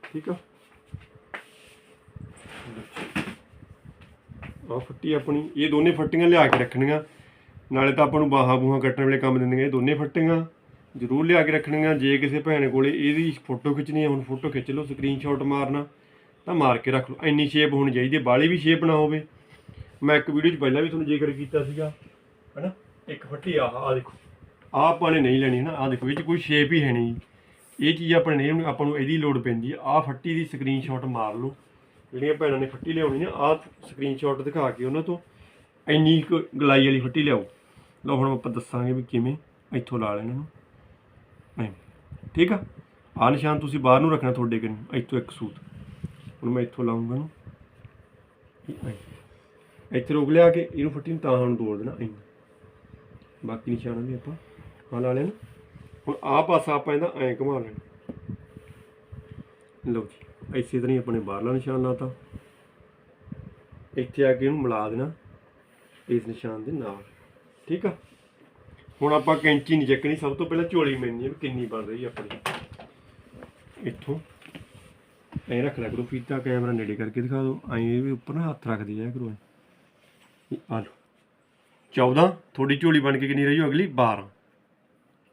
ਠੀਕ ਆ? ਆ ਫੱਟੀ ਆਪਣੀ, ਇਹ ਦੋਨੇ ਫੱਟੀਆਂ ਲਿਆ ਕੇ ਰੱਖਣੀਆਂ। ਨਾਲੇ ਤਾਂ ਆਪਾਂ ਨੂੰ ਬਾਹਾਂ ਬੂਹਾਂ ਕੱਟਣ ਵੇਲੇ ਕੰਮ ਦਿੰਦੀਆਂ, ਇਹ ਦੋਨੇ ਫੱਟੀਆਂ ਜ਼ਰੂਰ ਲਿਆ ਕੇ ਰੱਖਣੀਆਂ। ਜੇ ਕਿਸੇ ਭੈਣ ਕੋਲੇ ਇਹਦੀ ਫੋਟੋ ਖਿੱਚਣੀ ਹੈ ਹੁਣ ਫੋਟੋ ਖਿੱਚ ਲਓ ਸਕਰੀਨਸ਼ਾਟ ਮਾਰਨਾ, ਤਾਂ ਮਾਰ ਕੇ ਰੱਖ ਲਓ। ਇੰਨੀ ਸ਼ੇਪ ਹੋਣੀ ਚਾਹੀਦੀ ਹੈ ਬਾਲੀ ਵੀ ਸ਼ੇਪ ਨਾ ਹੋਵੇ। ਮੈਂ ਇੱਕ ਵੀਡੀਓ 'ਚ ਪਹਿਲਾਂ ਵੀ ਤੁਹਾਨੂੰ ਜ਼ਿਕਰ ਕੀਤਾ ਸੀਗਾ, ਹੈਨਾ? ਇੱਕ ਫੱਟੀ, ਆਹ ਆ ਦੇਖੋ। ਆਹ ਆਪਾਂ ਨੇ ਨਹੀਂ ਲੈਣੀ ਨਾ ਆਹ ਦੇਖੋ, ਇਹ 'ਚ ਕੋਈ ਸ਼ੇਪ ਹੀ ਹੈ ਨਹੀਂ। ਇਹ ਚੀਜ਼ ਆਪਣੇ ਨਹੀਂ ਆਪਾਂ ਨੂੰ ਇਹਦੀ ਲੋੜ ਪੈਂਦੀ ਹੈ ਆਹ ਫੱਟੀ ਦੀ ਸਕਰੀਨਸ਼ਾਟ ਮਾਰ ਲਓ। ਜਿਹੜੀਆਂ ਭੈਣਾਂ ਨੇ ਫੱਟੀ ਲਿਆਉਣੀ ਨਾ, ਆਹ ਸਕਰੀਨਸ਼ਾਟ ਦਿਖਾ ਕੇ ਉਹਨਾਂ ਤੋਂ ਇੰਨੀ ਕੁ ਗਲਾਈ ਵਾਲੀ ਫੱਟੀ ਲਿਆਓ। ਲਓ ਹੁਣ ਆਪਾਂ ਦੱਸਾਂਗੇ ਵੀ ਕਿਵੇਂ ਇੱਥੋਂ ਲਾ ਲੈਣਾ ਨੂੰ ਐਂ। ਠੀਕ ਆ? ਆਹ ਨਿਸ਼ਾਨ ਤੁਸੀਂ ਬਾਹਰ ਨੂੰ ਰੱਖਣਾ ਤੁਹਾਡੇ ਕੰਨ ਇੱਥੋਂ ਇੱਕ ਸੂਤ। ਹੁਣ ਮੈਂ ਇੱਥੋਂ ਲਾਉਂਗਾ ਨੂੰ ਇੱਥੇ ਰੋਕ ਲਿਆ ਕਿ ਇਹਨੂੰ ਫੱਟੀ ਨੂੰ ਤਾਂ ਹੁਣ ਤੋੜ ਦੇਣਾ। ਇੰਨਾ ਬਾਕੀ ਨਿਸ਼ਾਨਾਂ ਵੀ ਆਪਾਂ ਹਾਂ ਲਾ ਲੈਣਾ। ਹੁਣ ਆਹ ਪਾਸਾ ਆਪਾਂ ਇਹਦਾ ਐਂ ਘੁਮਾ ਲੈਣਾ। ਲਓ ਜੀ, ਇਸੇ ਤਰ੍ਹਾਂ ਹੀ ਆਪਣੇ ਬਾਹਰਲਾ ਨਿਸ਼ਾਨ ਲਾਤਾ। ਇੱਥੇ ਆ ਕੇ ਇਹਨੂੰ ਮਿਲਾ ਦੇਣਾ, ਇਸ ਨਿਸ਼ਾਨ ਦੇ ਨਾਲ। ਠੀਕ ਆ? ਹੁਣ ਆਪਾਂ ਕੈਂਚੀ ਨਹੀਂ ਚੱਕਣੀ, ਸਭ ਤੋਂ ਪਹਿਲਾਂ ਝੋਲੀ ਮੈਨੀ ਹੈ ਵੀ ਕਿੰਨੀ ਬਣ ਰਹੀ ਆਪਣੀ। ਇੱਥੋਂ ਐਂ ਰੱਖ ਲਿਆ ਕਰੋ, ਫੀਤਾ ਕੈਮਰਾ ਨੇੜੇ ਕਰਕੇ ਦਿਖਾ ਦਿਓ। ਐਂ ਵੀ ਉੱਪਰ ਨਾ ਹੱਥ ਰੱਖਦੀ ਜਾਇਆ ਕਰੋ ਐਂ। ਆ ਲਓ। 14 ਤੁਹਾਡੀ ਝੋਲੀ ਬਣ ਕੇ ਕਿੰਨੀ ਰਹੀ ਹੋ ਅਗਲੀ? 12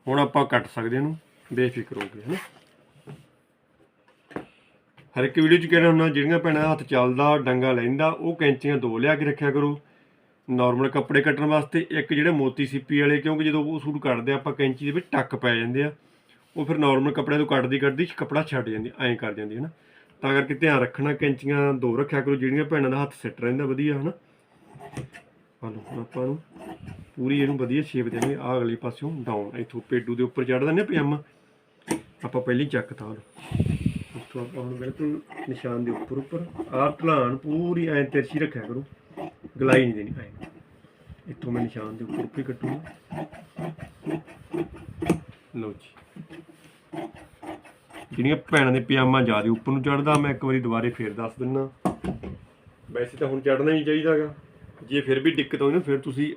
ਹੁਣ ਆਪਾਂ ਕੱਟ ਸਕਦੇ ਇਹਨੂੰ ਬੇਫਿਕਰ ਹੋ ਕੇ ਹਨਾ? ਹਰ ਇੱਕ ਵੀਡੀਓ 'ਚ ਕਹਿਣਾ ਹੁੰਦਾ ਜਿਹੜੀਆਂ ਭੈਣਾਂ ਹੱਥ ਚੱਲਦਾ ਡੰਗਾ ਲੈਂਦਾ ਉਹ ਕੈਂਚੀਆਂ ਦੋ ਲਿਆ ਕੇ ਰੱਖਿਆ ਕਰੋ। ਨਾਰਮਲ ਕੱਪੜੇ ਕੱਟਣ ਵਾਸਤੇ ਇੱਕ ਜਿਹੜੇ ਮੋਤੀ ਸਿੱਪੀ ਵਾਲੇ ਕਿਉਂਕਿ ਜਦੋਂ ਉਹ ਸੂਟ ਕੱਟਦੇ ਆ, ਆਪਾਂ ਕੈਂਚੀ ਦੇ ਵਿੱਚ ਟੱਕ ਪੈ ਜਾਂਦੇ ਆ ਉਹ ਫਿਰ ਨਾਰਮਲ ਕੱਪੜਿਆਂ ਤੋਂ ਕੱਟਦੀ ਕੱਟਦੀ ਕੱਪੜਾ ਛੱਡ ਜਾਂਦੀ ਐਂ ਕਰ ਜਾਂਦੀ ਹੈ ਨਾ ਤਾਂ ਕਰਕੇ ਧਿਆਨ ਰੱਖਣਾ ਕੈਂਚੀਆਂ ਦੋ ਰੱਖਿਆ ਕਰੋ ਜਿਹੜੀਆਂ ਭੈਣਾਂ ਦਾ ਹੱਥ ਸਿੱਟ ਰਹਿੰਦਾ ਵਧੀਆ ਹਨਾ? ਆ ਲਓ ਆਪਾਂ ਨੂੰ। ਪੂਰੀ ਇਹਨੂੰ ਵਧੀਆ ਸ਼ੇਪ ਦੇਣੀ ਆ ਅਗਲੇ ਪਾਸਿਓਂ ਡਾਊਨ ਇੱਥੋਂ ਪੇਡੂ ਦੇ ਉੱਪਰ ਚੜਦਾ ਨੇ ਪਜਾਮਾ ਆਪਾਂ ਪਹਿਲੀ ਚੱਕਤਾ ਲਓ ਉੱਥੋਂ ਆਪਾਂ ਹੁਣ ਬਿਲਕੁਲ ਨਿਸ਼ਾਨ ਦੇ ਉੱਪਰ ਉੱਪਰ, ਆਹ ਢਲਾਣ ਪੂਰੀ ਐਂ ਤਿਰਛੀ ਰੱਖਿਆ ਕਰੋ, ਗਲਾਈ ਨਹੀਂ ਦੇਣੀ, ਐਂ। ਇੱਥੋਂ ਮੈਂ ਨਿਸ਼ਾਨ ਦੇ ਉੱਪਰ ਉੱਪਰ ਕੱਟੂਗਾ। ਲਓ ਜੀ। ਜਿਹੜੀਆਂ ਭੈਣਾਂ ਦੇ ਪਜਾਮਾ ਜ਼ਿਆਦਾ ਉੱਪਰ ਨੂੰ ਚੜਦਾ ਮੈਂ ਇੱਕ ਵਾਰੀ ਦੁਬਾਰੇ ਫੇਰ ਦੱਸ ਦਿੰਨਾ। ਵੈਸੇ ਤਾਂ ਹੁਣ ਚੜਨਾ ਹੀ ਚਾਹੀਦਾਗਾ। ਜੇ ਫਿਰ ਵੀ ਦਿੱਕਤ ਹੋਈ ਨਾ, ਫਿਰ ਤੁਸੀਂ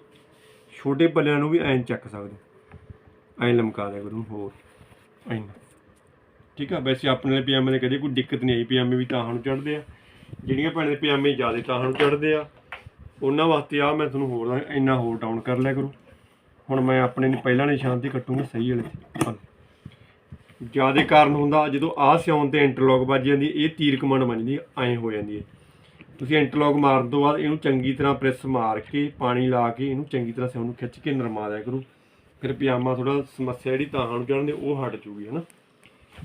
ਛੋਟੇ ਪੱਲਿਆਂ ਨੂੰ ਵੀ ਐਂ ਚੱਕ ਸਕਦੇ ਐਂ ਲਮਕਾ ਦਿਆ ਕਰੋ ਹੋਰ। ਐਂ। ਠੀਕ ਆ, ਵੈਸੇ ਆਪਣੇ ਵਾਲੇ ਪਜਾਮੇ ਦੇ ਕਦੇ ਕੋਈ ਦਿੱਕਤ ਨਹੀਂ ਆਈ। ਪਜਾਮੇ ਵੀ ਤਾਂ ਨੂੰ ਚੜਦੇ ਆ। ਜਿਹੜੀਆਂ ਭੈਣਾਂ ਦੇ ਪਜਾਮੇ ਜ਼ਿਆਦਾ ਤਾਂ ਨੂੰ ਚੜਦੇ ਆ। ਉਹਨਾਂ ਵਾਸਤੇ ਆ ਮੈਂ ਤੁਹਾਨੂੰ ਹੋਰ ਇੰਨਾ ਹੋਰ ਡਾਊਨ ਕਰ ਲਿਆ ਕਰੋ। ਹੁਣ ਮੈਂ ਆਪਣੇ ਨੇ, ਪਹਿਲਾਂ ਨਿਸ਼ਾਨ ਤੇ ਕੱਟੂੰਗਾ ਸਹੀ ਵਾਲੇ ਤੇ। ਜ਼ਿਆਦਾ ਕਾਰਨ ਹੁੰਦਾ ਜਦੋਂ ਆਹ ਸਿਉਣ ਤੇ ਇੰਟਰਲੌਕ ਵੱਜ ਜਾਂਦੀ, ਇਹ ਤੀਰ ਕਮਾਂਡ ਵੱਜਦੀ ਐਂ ਹੋ ਜਾਂਦੀ ਹੈ। ਤੁਸੀਂ ਇੰਟਰਲੌਕ ਮਾਰਨ ਤੋਂ ਬਾਅਦ ਇਹਨੂੰ ਚੰਗੀ ਤਰ੍ਹਾਂ ਪ੍ਰੈਸ ਮਾਰ ਕੇ, ਪਾਣੀ ਲਾ ਕੇ ਇਹਨੂੰ ਚੰਗੀ ਤਰ੍ਹਾਂ ਸਿਉਣ ਨੂੰ ਖਿੱਚ ਕੇ ਨਰਮਾ ਦਿਆ ਕਰੋ। ਫਿਰ ਪਜਾਮਾ ਥੋੜਾ ਸਮੱਸਿਆ ਜਿਹੜੀ ਤਾਂ ਨੂੰ ਚੜਨ ਦੇ, ਉਹ ਹਟ ਜੂਗੀ, ਹਨਾ?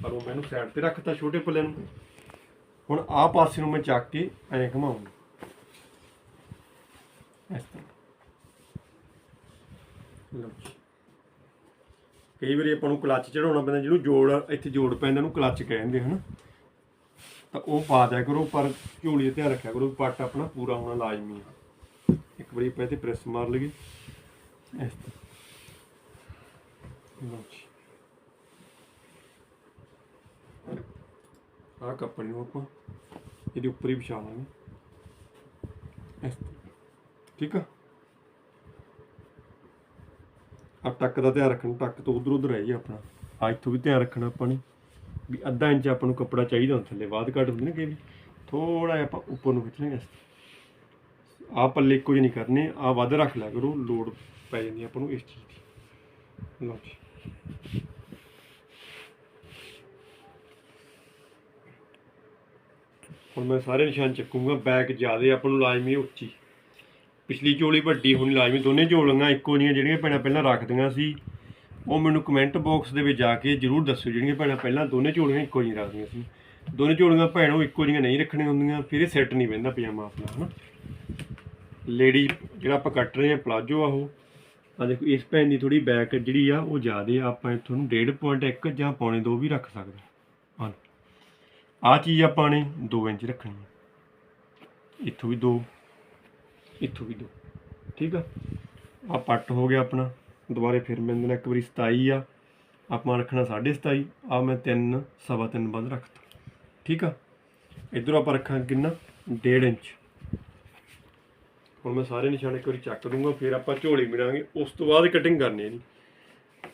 ਪਰ ਉਹ ਮੈਨੂੰ ਸਾਈਡ ਤੇ ਰੱਖਤਾ ਛੋਟੇ ਪੱਲੇ ਨੂੰ। ਹੁਣ ਆਹ ਪਾਸੇ ਨੂੰ ਮੈਂ ਚੱਕ ਕੇ ਐਂ ਘਮਾਉਂਗਾ। ਇਸ ਤਰ੍ਹਾਂ। ਕਈ ਵਾਰੀ ਆਪਾਂ ਨੂੰ ਕਲੱਚ ਚੜਾਉਣਾ ਪੈਂਦਾ, ਜਿਹਨੂੰ ਜੋੜ, ਇੱਥੇ ਜੋੜ ਪੈਂਦਾ, ਉਹਨੂੰ ਕਲੱਚ ਕਹਿੰਦੇ, ਹਨ? ਤਾਂ ਉਹ ਪਾ ਦਿਆ ਕਰੋ, ਪਰ ਝੋਲੀ ਦਾ ਧਿਆਨ ਰੱਖਿਆ ਕਰੋ ਵੀ ਪੱਟ ਆਪਣਾ ਪੂਰਾ ਹੋਣਾ ਲਾਜ਼ਮੀ ਹੈ ਇੱਕ ਵਾਰੀ ਆਪਾਂ ਤੇ ਪ੍ਰੈਸ ਮਾਰ ਲਈਏ। ਇਸ ਤਰ੍ਹਾਂ ਲਓ ਆਹ ਕੱਪੜੇ ਨੂੰ ਆਪਾਂ ਇਹਦੇ ਉੱਪਰ ਹੀ ਵਿਛਾ ਲਾਂਗੇ ਇਸ ਠੀਕ ਆ? ਆ ਟੱਕ ਦਾ ਧਿਆਨ ਰੱਖਣਾ, ਟੱਕ ਤੋਂ ਉਧਰ ਉਧਰ ਹੈ ਜੀ ਆਪਣਾ। ਆ ਇੱਥੋਂ ਵੀ ਧਿਆਨ ਰੱਖਣਾ ਆਪਾਂ ਨੇ। ਵੀ ਅੱਧਾ ਇੰਚ ਆਪਾਂ ਨੂੰ ਕੱਪੜਾ ਚਾਹੀਦਾ ਹੁੰਦਾ, ਥੱਲੇ ਬਾਅਦ ਘੱਟ ਹੁੰਦੇ ਨੇ ਕਿ ਥੋੜਾ ਜਿਹਾ ਆਪਾਂ ਉੱਪਰ ਨੂੰ ਖਿੱਚਣਾ ਆ ਪੱਲੇ ਇੱਕੋ ਜਿਹੇ ਨਹੀਂ ਕਰਨੇ ਆ ਵੱਧ ਰੱਖ ਲਿਆ ਕਰੋ ਲੋਡ ਪੈ ਜਾਂਦੀ ਆਪਾਂ ਨੂੰ ਇਸ ਚੀਜ਼ ਦੀ। ਲਓ ਜੀ। ਹੁਣ ਮੈਂ ਸਾਰੇ ਨਿਸ਼ਾਨ ਚੱਕੂਗਾ, ਬੈਕ ਜ਼ਿਆਦਾ ਆਪਾਂ ਨੂੰ ਲਾਜ਼ਮੀ ਉੱਚੀ। ਪਿਛਲੀ ਝੋਲੀ ਵੱਡੀ ਹੋਣੀ ਲਾਜ਼ਮੀ, ਦੋਨੇ ਝੋਲੀਆਂ ਇੱਕੋ ਜਿਹੀਆਂ ਜਿਹੜੀਆਂ ਭੈਣਾਂ ਪਹਿਲਾਂ ਰੱਖਦੀਆਂ ਸੀ। ਉਹ ਮੈਨੂੰ ਕਮੈਂਟ ਬਾਕਸ ਦੇ ਵਿੱਚ ਜਾ ਕੇ ਜਰੂਰ ਦੱਸਿਓ ਜਿਹੜੀਆਂ ਭੈਣਾਂ ਪਹਿਲਾਂ ਦੋਨੇ ਝੋਲੀਆਂ ਇੱਕੋ ਜਿਹੀਆਂ ਰੱਖਦੀਆਂ ਸੀ। ਦੋਨੇ ਝੋਲੀਆਂ ਭੈਣੋਂ ਇੱਕੋ ਜਿਹੀਆਂ ਨਹੀਂ ਰੱਖਣੀਆਂ ਹੁੰਦੀਆਂ, ਫਿਰ ਇਹ ਸੈੱਟ ਨਹੀਂ ਬਹਿੰਦਾ ਪਜਾਮਾ ਆਪਣਾ, ਹਨਾ? ਲੇਡੀ ਜਿਹੜਾ ਆਪਾਂ ਕੱਟ ਰਹੇ ਹਾਂ ਪਲਾਜੋ ਆ ਉਹ। ਆ ਦੇਖੋ, ਇਸ ਭੈਣ ਦੀ ਥੋੜੀ ਬੈਕ ਜਿਹੜੀ ਆ, ਉਹ ਜ਼ਿਆਦੇ ਆ, ਆਪਾਂ ਇੱਥੋਂ ਨੂੰ 1.5 ਜਾਂ ਪੌਣੇ 2 ਵੀ ਰੱਖ ਸਕਦੇ ਹਾਂ। ਹਾਂ ਆ ਚੀਜ਼ ਆਪਾਂ ਨੇ 2 ਇੰਚ ਰੱਖਣੀ ਹੈ ਇੱਥੋਂ ਵੀ 2 ਇੱਥੋਂ ਵੀ 2 ਠੀਕ ਆ? ਆ ਪੱਟ ਹੋ ਗਿਆ ਆਪਣਾ। ਦੁਬਾਰੇ ਫਿਰ ਮੈਂ ਇਹਦੇ ਨਾਲ ਇੱਕ ਵਾਰੀ 27 ਆ। ਆਪਾਂ ਰੱਖਣਾ 27.5 ਆ ਮੈਂ 3 ਸਵਾ 3 ਬੰਦ ਰੱਖਤਾ। ਠੀਕ ਆ? ਇਧਰੋਂ ਆਪਾਂ ਰੱਖਾਂਗੇ ਕਿੰਨਾ? 1.5 ਇੰਚ। ਹੁਣ ਮੈਂ ਸਾਰੇ ਨਿਸ਼ਾਨ ਇੱਕ ਵਾਰੀ ਚੱਕ ਦੂੰਗਾ, ਫਿਰ ਆਪਾਂ ਝੋਲੀ ਮਿਲਾਂਗੇ। ਉਸ ਤੋਂ ਬਾਅਦ ਕਟਿੰਗ ਕਰਨੀ ਹੈ ਜੀ।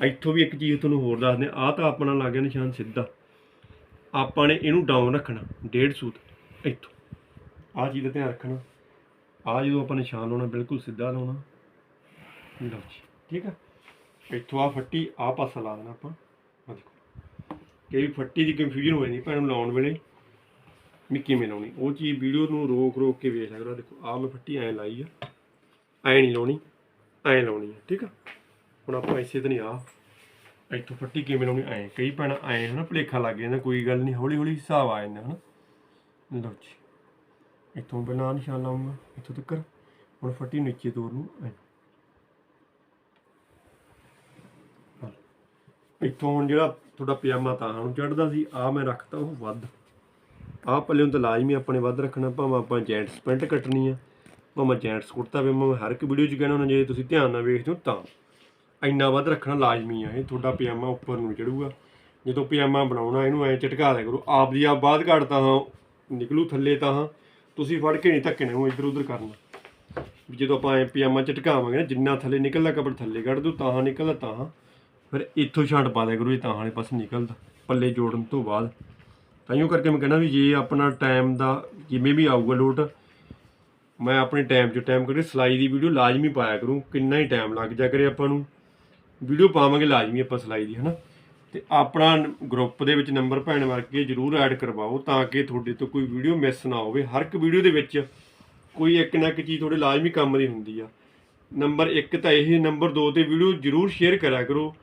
ਇੱਥੋਂ ਵੀ ਇੱਕ ਚੀਜ਼ ਤੁਹਾਨੂੰ ਹੋਰ ਦੱਸਦੇ ਆਹ ਤਾਂ ਆਪਣਾ ਲੱਗ ਗਿਆ ਨਿਸ਼ਾਨ ਸਿੱਧਾ। ਆਪਾਂ ਨੇ ਇਹਨੂੰ ਡਾਊਨ ਰੱਖਣਾ, ਡੇਢ ਸੂਤ। ਇੱਥੋਂ। ਆਹ ਚੀਜ਼ ਦਾ ਧਿਆਨ ਰੱਖਣਾ। ਆ ਜਦੋਂ ਆਪਾਂ ਨਿਸ਼ਾਨ ਲਾਉਣਾ, ਬਿਲਕੁਲ ਸਿੱਧਾ ਲਾਉਣਾ। ਲਓ ਜੀ। ਠੀਕ ਆ? ਇੱਥੋਂ ਆ ਫੱਟੀ ਆ ਪਾਸਾ ਲਾ ਦੇਣਾ ਆਪਾਂ। ਆ ਦੇਖੋ। ਕਈ ਫੱਟੀ ਦੀ ਕਨਫਿਊਜ਼ਨ ਹੋ ਜਾਂਦੀ, ਭੈਣ ਨੂੰ ਲਾਉਣ ਵੇਲੇ ਵੀ ਕਿਵੇਂ ਲਾਉਣੀ ਉਹ ਚੀਜ਼ ਵੀਡੀਓ ਨੂੰ ਰੋਕ ਰੋਕ ਕੇ ਵੇਖ ਸਕਦਾ। ਦੇਖੋ ਆ ਮੈਂ ਫੱਟੀ ਐਂ ਲਾਈ ਆ। ਐਂ ਨਹੀਂ ਲਾਉਣੀ, ਐਂ ਲਾਉਣੀ ਆ, ਠੀਕ ਆ? ਹੁਣ ਆਪਾਂ ਇਸੇ ਤਰ੍ਹਾਂ ਹੀ ਆ, ਇੱਥੋਂ ਫੱਟੀ ਕਿਵੇਂ ਲਾਉਣੀ, ਐਂ। ਕਈ ਭੈਣਾਂ ਐਂ ਹਨਾ, ਭਲੇਖਾ ਲੱਗ ਜਾਂਦਾ, ਕੋਈ ਗੱਲ ਨਹੀਂ ਹੌਲੀ ਹੌਲੀ ਹਿਸਾਬ ਆ ਜਾਂਦਾ, ਹਨਾ? ਲਓ ਜੀ। ਇੱਥੋਂ ਪਹਿਲਾਂ ਨਿਸ਼ਾਨ ਲਾਉਂਗਾ ਇੱਥੋਂ ਤੱਕ। ਹੁਣ ਫੱਟੀ ਨੀਚੇ ਤੋਰ ਨੂੰ ਐਂ ਹਾਂ। ਇੱਥੋਂ ਹੁਣ ਜਿਹੜਾ ਤੁਹਾਡਾ ਪਜਾਮਾ ਤਾਂ ਨੂੰ ਚੜਦਾ ਸੀ ਆ ਮੈਂ ਰੱਖਤਾ, ਉਹ ਵੱਧ। ਆਹ ਪੱਲਿਓਂ ਤਾਂ ਲਾਜ਼ਮੀ ਆਪਣੇ ਵੱਧ ਰੱਖਣਾ, ਭਾਵੇਂ ਆਪਾਂ ਜੈਂਟਸ ਪੈਂਟ ਕੱਟਣੀ ਆ, ਭਾਵੇਂ ਜੈਂਟਸ ਕੁੜਤਾ ਪਜਾਮਾ, ਮੈਂ ਹਰ ਇੱਕ ਵੀਡੀਓ 'ਚ ਕਹਿਣਾ ਹੁੰਦਾ, ਜੇ ਤੁਸੀਂ ਧਿਆਨ ਨਾਲ ਵੇਖਦੇ ਹੋ ਤਾਂ। ਇੰਨਾ ਵੱਧ ਰੱਖਣਾ ਲਾਜ਼ਮੀ ਆ, ਇਹ ਤੁਹਾਡਾ ਪਜਾਮਾ ਉੱਪਰ ਨੂੰ ਚੜੂਗਾ। ਜਦੋਂ ਪਜਾਮਾ ਬਣਾਉਣਾ, ਇਹਨੂੰ ਐ ਝਟਕਾ ਦਿਆ ਕਰੋ, ਆਪ ਦੀ ਆਪ ਬਾਅਦ ਕੱਢਤਾ ਹਾਂ, ਨਿਕਲੂ ਥੱਲੇ ਤਾਂ ਹਾਂ, ਤੁਸੀਂ ਫੜ ਕੇ ਨਹੀਂ ਧੱਕਣੇ, ਉਹ ਇੱਧਰ ਉੱਧਰ ਕਰਨਾ ਜਦੋਂ ਆਪਾਂ ਐ ਪਜਾਮਾ ਝਟਕਾਵਾਂਗੇ ਨਾ, ਜਿੰਨਾ ਥੱਲੇ ਨਿਕਲਦਾ, ਕੱਪੜਾ ਥੱਲੇ ਕੱਢ ਦੂ ਤਾਂ ਨਿਕਲਦਾ, ਤਾਂ ਫਿਰ ਇੱਥੋਂ ਛੱਡ ਪਾ ਦਿਆ ਕਰੋ, ਇਹ ਤਾਂ ਵਾਲੇ ਪਾਸੇ ਨਿਕਲਦਾ, ਪੱਲੇ ਜੋੜਨ ਤੋਂ ਬਾਅਦ। ਤਾਈਓ ਕਰਕੇ ਮੈਂ ਕਹਿੰਦਾ ਵੀ ਜੇ ਆਪਣਾ ਟਾਈਮ ਦਾ ਜਿਵੇਂ ਵੀ ਆਊਗਾ ਲੋਟ, ਮੈਂ ਆਪਣੇ ਟਾਈਮ 'ਚ ਟਾਈਮ ਕਰਕੇ ਸਿਲਾਈ ਦੀ ਵੀਡੀਓ ਲਾਜ਼ਮੀ ਪਾਇਆ ਕਰੂੰ, ਕਿੰਨਾ ਹੀ ਟਾਈਮ ਲੱਗ ਜਾ ਕਰੇ ਆਪਾਂ ਨੂੰ। ਵੀਡੀਓ ਪਾਵਾਂਗੇ ਲਾਜ਼ਮੀ ਆਪਾਂ ਸਿਲਾਈ ਦੀ, ਹਨਾ? ਤੇ ਆਪਣਾ ਗਰੁੱਪ ਦੇ ਵਿੱਚ ਨੰਬਰ ਭੈਣ ਵਰਗੇ ਜਰੂਰ ਐਡ ਕਰਵਾਓ, ਤਾਂ ਕਿ ਤੁਹਾਡੇ ਤੋਂ ਕੋਈ ਵੀਡੀਓ ਮਿਸ ਨਾ ਹੋਵੇ। ਹਰ ਇੱਕ ਵੀਡੀਓ ਦੇ ਵਿੱਚ ਕੋਈ ਇੱਕ ਨਾ ਇੱਕ ਚੀਜ਼ ਤੁਹਾਡੇ ਲਾਜ਼ਮੀ ਕੰਮ ਦੀ ਹੁੰਦੀ ਆ। ਨੰਬਰ 1 ਤਾਂ ਇਹ ਨੰਬਰ 2 ਤੇ ਵੀਡੀਓ ਜਰੂਰ ਸ਼ੇਅਰ ਕਰਿਆ ਕਰੋ।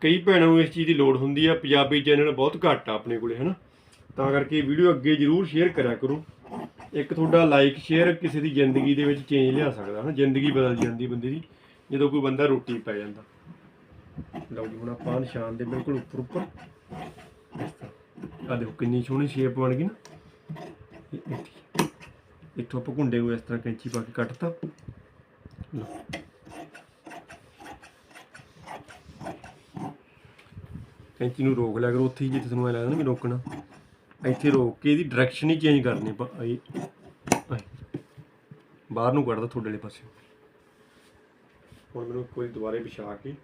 ਕਈ ਭੈਣਾਂ ਨੂੰ ਇਸ ਚੀਜ਼ ਦੀ ਲੋੜ ਹੁੰਦੀ ਆ, ਪੰਜਾਬੀ ਚੈਨਲ ਬਹੁਤ ਘੱਟ ਆ ਆਪਣੇ ਕੋਲੇ, ਹਨਾ? ਤਾਂ ਕਰਕੇ ਵੀਡੀਓ ਅੱਗੇ ਜਰੂਰ ਸ਼ੇਅਰ ਕਰਿਆ ਕਰੋ। ਇੱਕ ਤੁਹਾਡਾ ਲਾਈਕ ਸ਼ੇਅਰ ਕਿਸੇ ਦੀ ਜ਼ਿੰਦਗੀ ਦੇ ਵਿੱਚ ਚੇਂਜ ਲਿਆ ਸਕਦਾ, ਹਨਾ? ਜ਼ਿੰਦਗੀ ਬਦਲ ਜਾਂਦੀ ਬੰਦੇ ਦੀ, ਜਦੋਂ ਕੋਈ ਬੰਦਾ ਰੋਟੀ ਪੈ ਜਾਂਦਾ। ਲਓ ਜੀ, ਹੁਣ ਆਪਾਂ ਨਿਸ਼ਾਨ ਦੇ ਬਿਲਕੁਲ ਉੱਪਰ ਉੱਪਰ। ਆ ਦੇਖੋ ਕਿੰਨੀ ਸੋਹਣੀ ਸ਼ੇਪ ਬਣ ਗਈ ਨਾ। ਇੱਥੋਂ ਆਪਾਂ ਘੁੰਡੇ ਨੂੰ ਇਸ ਤਰ੍ਹਾਂ ਕੈਂਚੀ ਪਾ ਕੇ ਕੱਟਤਾ। ਲਓ। ਕੈਂਚੀ ਨੂੰ ਰੋਕ ਲਿਆ ਕਰੋ, ਉੱਥੇ ਹੀ ਜਿੱਥੇ ਤੁਹਾਨੂੰ ਐ ਲੱਗਦਾ ਨਾ ਵੀ ਰੋਕਣਾ। ਇੱਥੇ ਰੋਕ ਕੇ ਇਹਦੀ ਡਾਇਰੈਕਸ਼ਨ ਹੀ ਚੇਂਜ ਕਰਨੀ ਆਪਾਂ, ਆਈ। ਬਾਹਰ ਨੂੰ ਕੱਢਦਾ ਤੁਹਾਡੇ ਵਾਲੇ ਪਾਸੇ। ਹੁਣ ਮੈਨੂੰ ਕੋਈ ਦੁਬਾਰੇ ਵਿਛਾ ਕੇ,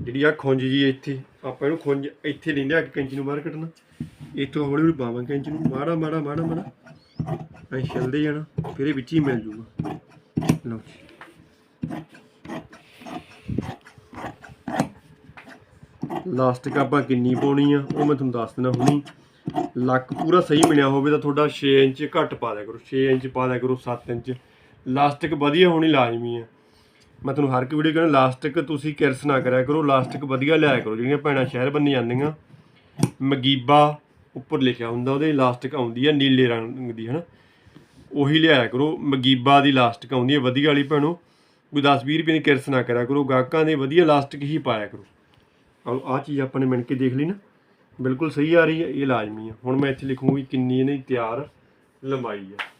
ਜਿਹੜੀ ਆ ਖੁੰਝ ਜੀ ਇੱਥੇ, ਆਪਾਂ ਇਹਨੂੰ ਖੁੰਝ ਇੱਥੇ ਨਹੀਂ ਲਿਆ ਕੇ ਕੈਂਚੀ ਨੂੰ ਬਾਹਰ ਕੱਢਣਾ। ਇੱਥੋਂ ਹੌਲੀ ਹੌਲੀ ਪਾਵਾਂ ਕੈਂਚੀ ਨੂੰ, ਮਾੜਾ ਮਾੜਾ ਮਾੜਾ ਮਾੜਾ। ਐ ਛਿਲਦੇ ਜਾਣਾ, ਫਿਰ ਇਹ ਵਿੱਚ ਹੀ ਮਿਲ ਜੂਗਾ। ਲਓ ਜੀ। ਲਾਸਟਿਕ ਆਪਾਂ ਕਿੰਨੀ ਪਾਉਣੀ ਆ, ਉਹ ਮੈਂ ਤੁਹਾਨੂੰ ਦੱਸ ਦਿੰਦਾ ਹੁਣੀ। ਲੱਕ ਪੂਰਾ ਸਹੀ ਬਣਿਆ ਹੋਵੇ ਤਾਂ ਤੁਹਾਡਾ 6 ਇੰਚ ਘੱਟ ਪਾ ਦਿਆ ਕਰੋ 6 ਇੰਚ ਪਾ ਦਿਆ ਕਰੋ 7 ਇੰਚ। ਲਾਸਟਿਕ ਵਧੀਆ ਹੋਣੀ ਲਾਜ਼ਮੀ ਆ। ਮੈਂ ਤੁਹਾਨੂੰ ਹਰ ਇੱਕ ਵੀਡੀਓ ਕਹਿੰਦਾ ਲਾਸਟਿਕ ਤੁਸੀਂ ਕਿਰਸ ਨਾ ਕਰਿਆ ਕਰੋ ਲਾਸਟਿਕ ਵਧੀਆ ਲਿਆਇਆ ਕਰੋ, ਜਿਹੜੀਆਂ ਭੈਣਾਂ ਸ਼ਹਿਰ ਬੰਨੀ ਜਾਂਦੀਆਂ। ਮਗੀਬਾ ਉੱਪਰ ਲਿਖਿਆ ਹੁੰਦਾ ਉਹਦੇ ਲਾਸਟਿਕ ਆਉਂਦੀ ਆ, ਨੀਲੇ ਰੰਗ ਦੀ, ਹਨਾ। ਉਹੀ ਲਿਆਇਆ ਕਰੋ, ਮਗੀਬਾ ਦੀ ਲਾਸਟਿਕ ਆਉਂਦੀ ਹੈ ਵਧੀਆ ਵਾਲੀ ਭੈਣੋ। ਕੋਈ 10-20 ਰੁਪਏ ਦੀ ਕਿਰਸ ਨਾ ਕਰਿਆ ਕਰੋ, ਗਾਹਕਾਂ ਦੇ ਵਧੀਆ ਲਾਸਟਿਕ ਹੀ ਪਾਇਆ ਕਰੋ। ਆਹ ਆਹ ਚੀਜ਼ ਆਪਾਂ ਨੇ ਮਿਣ ਕੇ ਦੇਖ ਲਈ ਨਾ, ਬਿਲਕੁਲ ਸਹੀ ਆ ਰਹੀ ਹੈ, ਇਹ ਲਾਜ਼ਮੀ ਹੈ ਹੁਣ ਮੈਂ ਇੱਥੇ ਲਿਖੂੰਗੀ ਵੀ ਕਿੰਨੀ ਇਹਨੇ ਤਿਆਰ ਲੰਬਾਈ ਹੈ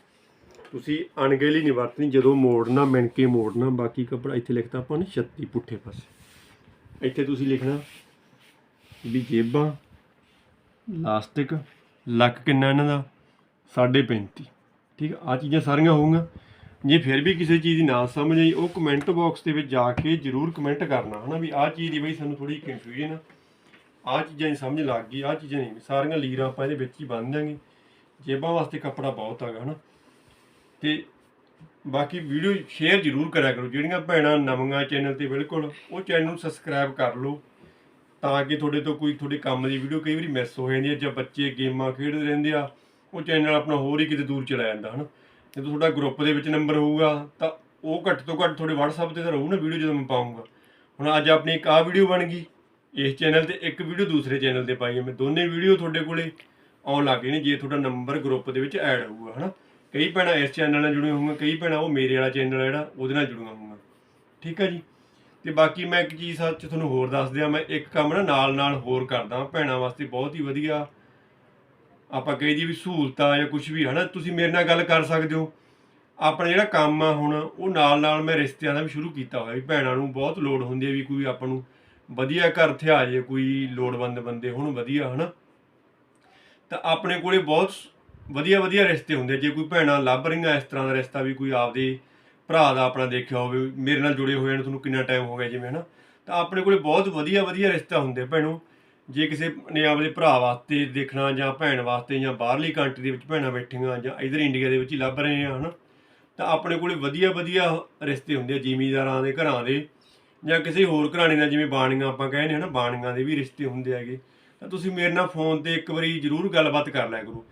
ਤੁਸੀਂ ਅਣਗਹਿਲੀ ਨਹੀਂ ਵਰਤਣੀ, ਜਦੋਂ ਮੋੜਨਾ, ਮਿਣ ਕੇ ਮੋੜਨਾ, ਬਾਕੀ ਕੱਪੜਾ ਇੱਥੇ ਲਿਖਤਾ ਆਪਾਂ ਨੇ 36 ਪੁੱਠੇ ਪਾਸੇ। ਇੱਥੇ ਤੁਸੀਂ ਲਿਖਣਾ ਵੀ ਜੇਬਾਂ, ਲਾਸਟਿਕ, ਲੱਕ ਕਿੰਨਾ ਇਹਨਾਂ ਦਾ? 35.5 ਠੀਕ ਆ, ਆਹ ਚੀਜ਼ਾਂ ਸਾਰੀਆਂ ਹੋਊਗੀਆਂ। ਜੇ ਫਿਰ ਵੀ ਕਿਸੇ ਚੀਜ਼ ਦੀ ਨਾ ਸਮਝ ਆਈ, ਉਹ ਕਮੈਂਟ ਬਾਕਸ ਦੇ ਵਿੱਚ ਜਾ ਕੇ ਜਰੂਰ ਕਮੈਂਟ ਕਰਨਾ, ਹਨਾ ਵੀ ਆਹ ਚੀਜ਼ ਦੀ ਬਈ ਸਾਨੂੰ ਥੋੜੀ ਕਨਫਿਊਜ਼ਨ ਆ। ਆਹ ਚੀਜ਼ਾਂ ਦੀ ਸਮਝ ਲੱਗ ਗਈ, ਆਹ ਚੀਜ਼ਾਂ ਨਹੀਂ। ਸਾਰੀਆਂ ਲੀਰਾਂ ਆਪਾਂ ਇਹਦੇ ਵਿੱਚ ਹੀ ਬੰਨ ਦਿਆਂਗੇ। ਜੇਬਾਂ ਵਾਸਤੇ ਕੱਪੜਾ ਬਹੁਤ ਹੈਗਾ, ਹਨਾ। ਤੇ ਬਾਕੀ ਵੀਡੀਓ ਸ਼ੇਅਰ ਜ਼ਰੂਰ ਕਰਿਆ ਕਰੋ। ਜਿਹੜੀਆਂ ਭੈਣਾਂ ਨਵੀਆਂ ਚੈਨਲ ਤੇ ਬਿਲਕੁਲ, ਉਹ ਚੈਨਲ ਨੂੰ ਸਬਸਕ੍ਰਾਈਬ ਕਰ ਲਓ। ਤਾਂ ਕਿ ਤੁਹਾਡੇ ਤੋਂ ਕੋਈ ਤੁਹਾਡੇ ਕੰਮ ਦੀ ਵੀਡੀਓ ਕਈ ਵਾਰੀ ਮਿਸ ਹੋ ਜਾਂਦੀ ਹੈ ਜਾਂ ਬੱਚੇ ਗੇਮਾਂ ਖੇਡਦੇ ਰਹਿੰਦੇ ਆ, ਉਹ ਚੈਨਲ ਆਪਣਾ ਹੋਰ ਹੀ ਕਿਤੇ ਦੂਰ ਚਲਾ ਜਾਂਦਾ, ਹਨਾ। ਜਦੋਂ ਤੁਹਾਡਾ ਗਰੁੱਪ ਦੇ ਵਿੱਚ ਨੰਬਰ ਹੋਊਗਾ, ਤਾਂ ਉਹ ਘੱਟ ਤੋਂ ਘੱਟ ਤੁਹਾਡੇ WhatsApp ਤੇ ਤਾਂ ਰਹੂ ਨਾ ਵੀਡੀਓ ਜਦੋਂ ਮੈਂ ਪਾਉਂਗਾ ਹੁਣ ਅੱਜ ਆਪਣੀ ਇੱਕ ਆਹ ਵੀਡੀਓ ਬਣ ਗਈ। ਇਸ ਚੈਨਲ ਤੇ ਇੱਕ ਵੀਡੀਓ ਦੂਸਰੇ ਚੈਨਲ ਤੇ ਪਾਈ ਹੈ। ਮੈਂ ਦੋਨੇ ਵੀਡੀਓ ਤੁਹਾਡੇ ਕੋਲੇ ਆਉਣ ਲੱਗ ਗਏ ਨੇ, ਜੇ ਤੁਹਾਡਾ ਨੰਬਰ ਗਰੁੱਪ ਦੇ ਵਿੱਚ ਐਡ ਹੋਊਗਾ, ਹਨਾ? ਕਈ ਭੈਣਾਂ ਇਸ ਚੈਨਲ ਨਾਲ ਜੁੜੀਆਂ ਹੋਣਗੀਆਂ ਕਈ ਭੈਣਾਂ ਉਹ ਮੇਰੇ ਵਾਲਾ ਚੈਨਲ ਆ ਜਿਹੜਾ, ਉਹਦੇ ਨਾਲ ਜੁੜੀਆਂ ਹੋਣਗੀਆਂ ਠੀਕ ਹੈ ਜੀ? ਤੇ ਬਾਕੀ ਮੈਂ ਇੱਕ ਚੀਜ਼ ਸੱਚ ਤੁਹਾਨੂੰ ਹੋਰ ਦੱਸ ਦਿਆਂ, ਮੈਂ ਇੱਕ ਕੰਮ ਨਾ ਨਾਲ ਨਾਲ ਹੋਰ ਕਰਦਾ ਭੈਣਾਂ ਵਾਸਤੇ ਬਹੁਤ ਹੀ ਵਧੀਆ ਆਪਾਂ ਕਹੀ ਜੀ ਵੀ ਸਹੂਲਤਾਂ ਜਾਂ ਕੁਝ ਵੀ, ਹਨਾ? ਤੁਸੀਂ ਮੇਰੇ ਨਾਲ ਗੱਲ ਕਰ ਸਕਦੇ ਹੋ। ਆਪਣਾ ਜਿਹੜਾ ਕੰਮ ਆ ਹੁਣ, ਉਹ ਨਾਲ ਨਾਲ ਮੈਂ ਰਿਸ਼ਤਿਆਂ ਦਾ ਵੀ ਸ਼ੁਰੂ ਕੀਤਾ ਹੋਇਆ। ਵੀ ਭੈਣਾਂ ਨੂੰ ਬਹੁਤ ਲੋੜ ਹੁੰਦੀ ਹੈ ਵੀ ਕੋਈ ਆਪਾਂ ਨੂੰ ਵਧੀਆ ਘਰ ਤੇ ਆ ਜੇ ਕੋਈ ਲੋੜਵੰਦ ਬੰਦੇ ਹੁਣ ਵਧੀਆ, ਹਨਾ? ਤਾਂ ਆਪਣੇ ਕੋਲੇ ਬਹੁਤ ਵਧੀਆ ਵਧੀਆ ਰਿਸ਼ਤੇ ਹੁੰਦੇ ਜੇ ਕੋਈ ਭੈਣਾਂ ਲੱਭ ਰਹੀਆਂ ਇਸ ਤਰ੍ਹਾਂ ਦਾ ਰਿਸ਼ਤਾ, ਵੀ ਕੋਈ ਆਪਦੇ ਭਰਾ ਦਾ ਆਪਣਾ ਦੇਖਿਆ ਹੋਵੇ, ਮੇਰੇ ਨਾਲ ਜੁੜੇ ਹੋਏ ਨੇ, ਤੁਹਾਨੂੰ ਕਿੰਨਾ ਟਾਈਮ ਹੋ ਗਿਆ ਜਿਵੇਂ, ਹਨਾ? ਤਾਂ ਆਪਣੇ ਕੋਲੇ ਬਹੁਤ ਵਧੀਆ ਵਧੀਆ ਰਿਸ਼ਤਾ ਹੁੰਦੇ ਭੈਣੋ। ਜੇ ਕਿਸੇ ਨੇ ਆਪਦੇ ਭਰਾ ਵਾਸਤੇ ਦੇਖਣਾ ਜਾਂ ਭੈਣ ਵਾਸਤੇ ਜਾਂ ਬਾਹਰਲੀ ਕੰਟਰੀ ਦੇ ਵਿੱਚ ਭੈਣਾਂ ਬੈਠੀਆਂ ਜਾਂ ਇਧਰ ਇੰਡੀਆ ਦੇ ਵਿੱਚ ਹੀ ਲੱਭ ਰਹੇ ਆ, ਹਨਾ? ਤਾਂ ਆਪਣੇ ਕੋਲੇ ਵਧੀਆ ਵਧੀਆ ਰਿਸ਼ਤੇ ਹੁੰਦੇ ਆ, ਜ਼ਿਮੀਂਦਾਰਾਂ ਦੇ, ਘਰਾਂ ਦੇ ਜਾਂ ਕਿਸੇ ਹੋਰ ਘਰਾਣੇ ਨਾਲ, ਜਿਵੇਂ ਬਾਣੀਆਂ ਆਪਾਂ ਕਹਿੰਦੇ ਹਨਾ ਬਾਣੀਆਂ ਦੇ ਵੀ ਰਿਸ਼ਤੇ ਹੁੰਦੇ ਹੈਗੇ। ਤਾਂ ਤੁਸੀਂ ਮੇਰੇ ਨਾਲ ਫੋਨ ਤੇ ਇੱਕ ਵਾਰੀ ਜ਼ਰੂਰ ਗੱਲਬਾਤ ਕਰ ਲਿਆ ਕਰੋ।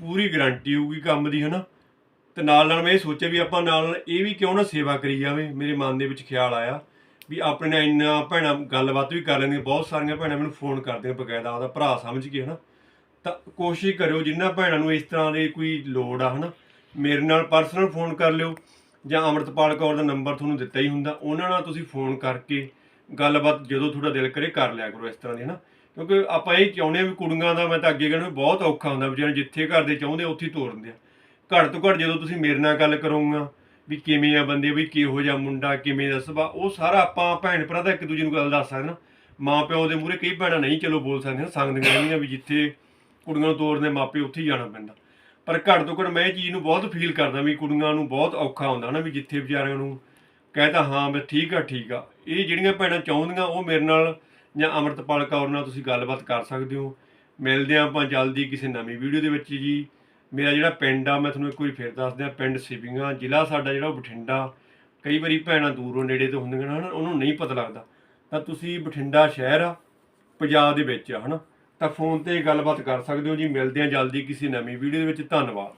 ਪੂਰੀ ਗਾਰੰਟੀ ਹੋਊਗੀ ਕੰਮ ਦੀ, ਹਨਾ? ਤੇ ਨਾਲ ਨਾਲ ਮੈਂ ਇਹ ਸੋਚਿਆ ਵੀ ਆਪਾਂ ਨਾਲ ਨਾਲ ਇਹ ਵੀ ਕਿਉਂ ਨਾ ਸੇਵਾ ਕਰੀ ਜਾਵੇ, ਮੇਰੇ ਮਨ ਦੇ ਵਿੱਚ ਖਿਆਲ ਆਇਆ। ਵੀ ਆਪਣੇ ਨਾਲ ਇੰਨਾ ਭੈਣਾਂ ਗੱਲਬਾਤ ਵੀ ਕਰ ਲੈਂਦੀਆਂ, ਬਹੁਤ ਸਾਰੀਆਂ ਭੈਣਾਂ ਮੈਨੂੰ ਫੋਨ ਕਰਦੀਆਂ ਬਕਾਇਦਾ ਉਹਦਾ ਭਰਾ ਸਮਝ ਕੇ ਹਨਾ। ਤਾਂ ਕੋਸ਼ਿਸ਼ ਕਰਿਓ, ਜਿੰਨਾ ਭੈਣਾਂ ਨੂੰ ਇਸ ਤਰ੍ਹਾਂ ਦੀ ਕੋਈ ਲੋੜ ਆ ਹਨਾ, ਮੇਰੇ ਨਾਲ ਪਰਸਨਲ ਫੋਨ ਕਰ ਲਿਓ, ਜਾਂ ਅਮਰਤਪਾਲ ਕੌਰ ਦਾ ਨੰਬਰ ਤੁਹਾਨੂੰ ਦਿੱਤਾ ਹੀ ਹੁੰਦਾ, ਉਹਨਾਂ ਨਾਲ ਤੁਸੀਂ ਫੋਨ ਕਰਕੇ ਗੱਲਬਾਤ ਜਦੋਂ ਤੁਹਾਡਾ ਦਿਲ ਕਰੇ ਕਰ ਲਿਆ ਕਰੋ ਇਸ ਤਰ੍ਹਾਂ ਦੀ ਹਨਾ। ਕਿਉਂਕਿ ਆਪਾਂ ਇਹ ਚਾਹੁੰਦੇ ਆ ਵੀ ਕੁੜੀਆਂ ਦਾ, ਮੈਂ ਤਾਂ ਅੱਗੇ ਕਹਿੰਦਾ ਵੀ ਬਹੁਤ ਔਖਾ ਹੁੰਦਾ ਵਿਚਾਰੇ ਜਿੱਥੇ ਘਰ ਦੇ ਚਾਹੁੰਦੇ ਉੱਥੇ ਹੀ ਤੋਰ ਦਿੰਦੇ ਆ। ਘੱਟ ਤੋਂ ਘੱਟ ਜਦੋਂ ਤੁਸੀਂ ਮੇਰੇ ਨਾਲ ਗੱਲ ਕਰੋਗਾ ਵੀ ਕਿਵੇਂ ਆ ਬੰਦੇ, ਵੀ ਕਿਹੋ ਜਿਹਾ ਮੁੰਡਾ, ਕਿਵੇਂ ਦਾ ਸੁਭਾਅ, ਉਹ ਸਾਰਾ ਆਪਾਂ ਭੈਣ ਭਰਾ ਦਾ ਇੱਕ ਦੂਜੇ ਨੂੰ ਗੱਲ ਦੱਸ ਸਕਦੇ ਨਾ। ਮਾਂ ਪਿਓ ਦੇ ਮੂਹਰੇ ਕਈ ਭੈਣਾਂ ਨਹੀਂ ਚਲੋ ਬੋਲ ਸਕਦੀਆਂ, ਸੰਗਦੀਆਂ ਰਹਿੰਦੀਆਂ ਵੀ ਜਿੱਥੇ ਕੁੜੀਆਂ ਨੂੰ ਤੋਰਦੇ ਮਾਪੇ ਉੱਥੇ ਹੀ ਜਾਣਾ ਪੈਂਦਾ। ਪਰ ਘੱਟ ਤੋਂ ਘੱਟ ਮੈਂ ਇਹ ਚੀਜ਼ ਨੂੰ ਬਹੁਤ ਫੀਲ ਕਰਦਾ ਵੀ ਕੁੜੀਆਂ ਨੂੰ ਬਹੁਤ ਔਖਾ ਹੁੰਦਾ ਨਾ ਵੀ ਜਿੱਥੇ ਵਿਚਾਰਿਆਂ ਨੂੰ ਕਹਿਤਾ ਹਾਂ ਬਸ ਠੀਕ ਆ ਠੀਕ ਆ। ਇਹ ਜਿਹੜੀਆਂ ਭੈਣਾਂ ਚਾਹੁੰਦੀਆਂ, ਉਹ ਮੇਰੇ ਨਾਲ ਜਾਂ ਅਮਰਤਪਾਲ ਕੌਰ ਨਾਲ ਤੁਸੀਂ ਗੱਲਬਾਤ ਕਰ ਸਕਦੇ ਹੋ। ਮਿਲਦੇ ਹਾਂ ਆਪਾਂ ਜਲਦੀ ਕਿਸੇ ਨਵੀਂ ਵੀਡੀਓ ਦੇ ਵਿੱਚ ਜੀ। ਮੇਰਾ ਜਿਹੜਾ ਪਿੰਡ ਆ, ਮੈਂ ਤੁਹਾਨੂੰ ਇੱਕ ਵਾਰੀ ਫਿਰ ਦੱਸ ਦਿਆਂ, ਪਿੰਡ ਸਿਵੀਆਂ, ਜ਼ਿਲ੍ਹਾ ਸਾਡਾ ਜਿਹੜਾ ਉਹ ਬਠਿੰਡਾ। ਕਈ ਵਾਰੀ ਭੈਣਾਂ ਦੂਰੋਂ ਨੇੜੇ ਤੋਂ ਹੁੰਦੀਆਂ ਨੇ, ਹਨਾ, ਉਹਨੂੰ ਨਹੀਂ ਪਤਾ ਲੱਗਦਾ। ਤਾਂ ਤੁਸੀਂ ਬਠਿੰਡਾ ਸ਼ਹਿਰ ਆ, ਪੰਜਾਬ ਦੇ ਵਿੱਚ ਆ, ਹਨਾ। ਤਾਂ ਫੋਨ ਤੇ ਗੱਲਬਾਤ ਕਰ ਸਕਦੇ ਹੋ ਜੀ, ਮਿਲਦੇ ਹਾਂ ਜਲਦੀ ਕਿਸੇ ਨਵੀਂ ਵੀਡੀਓ ਦੇ ਵਿੱਚ। ਧੰਨਵਾਦ।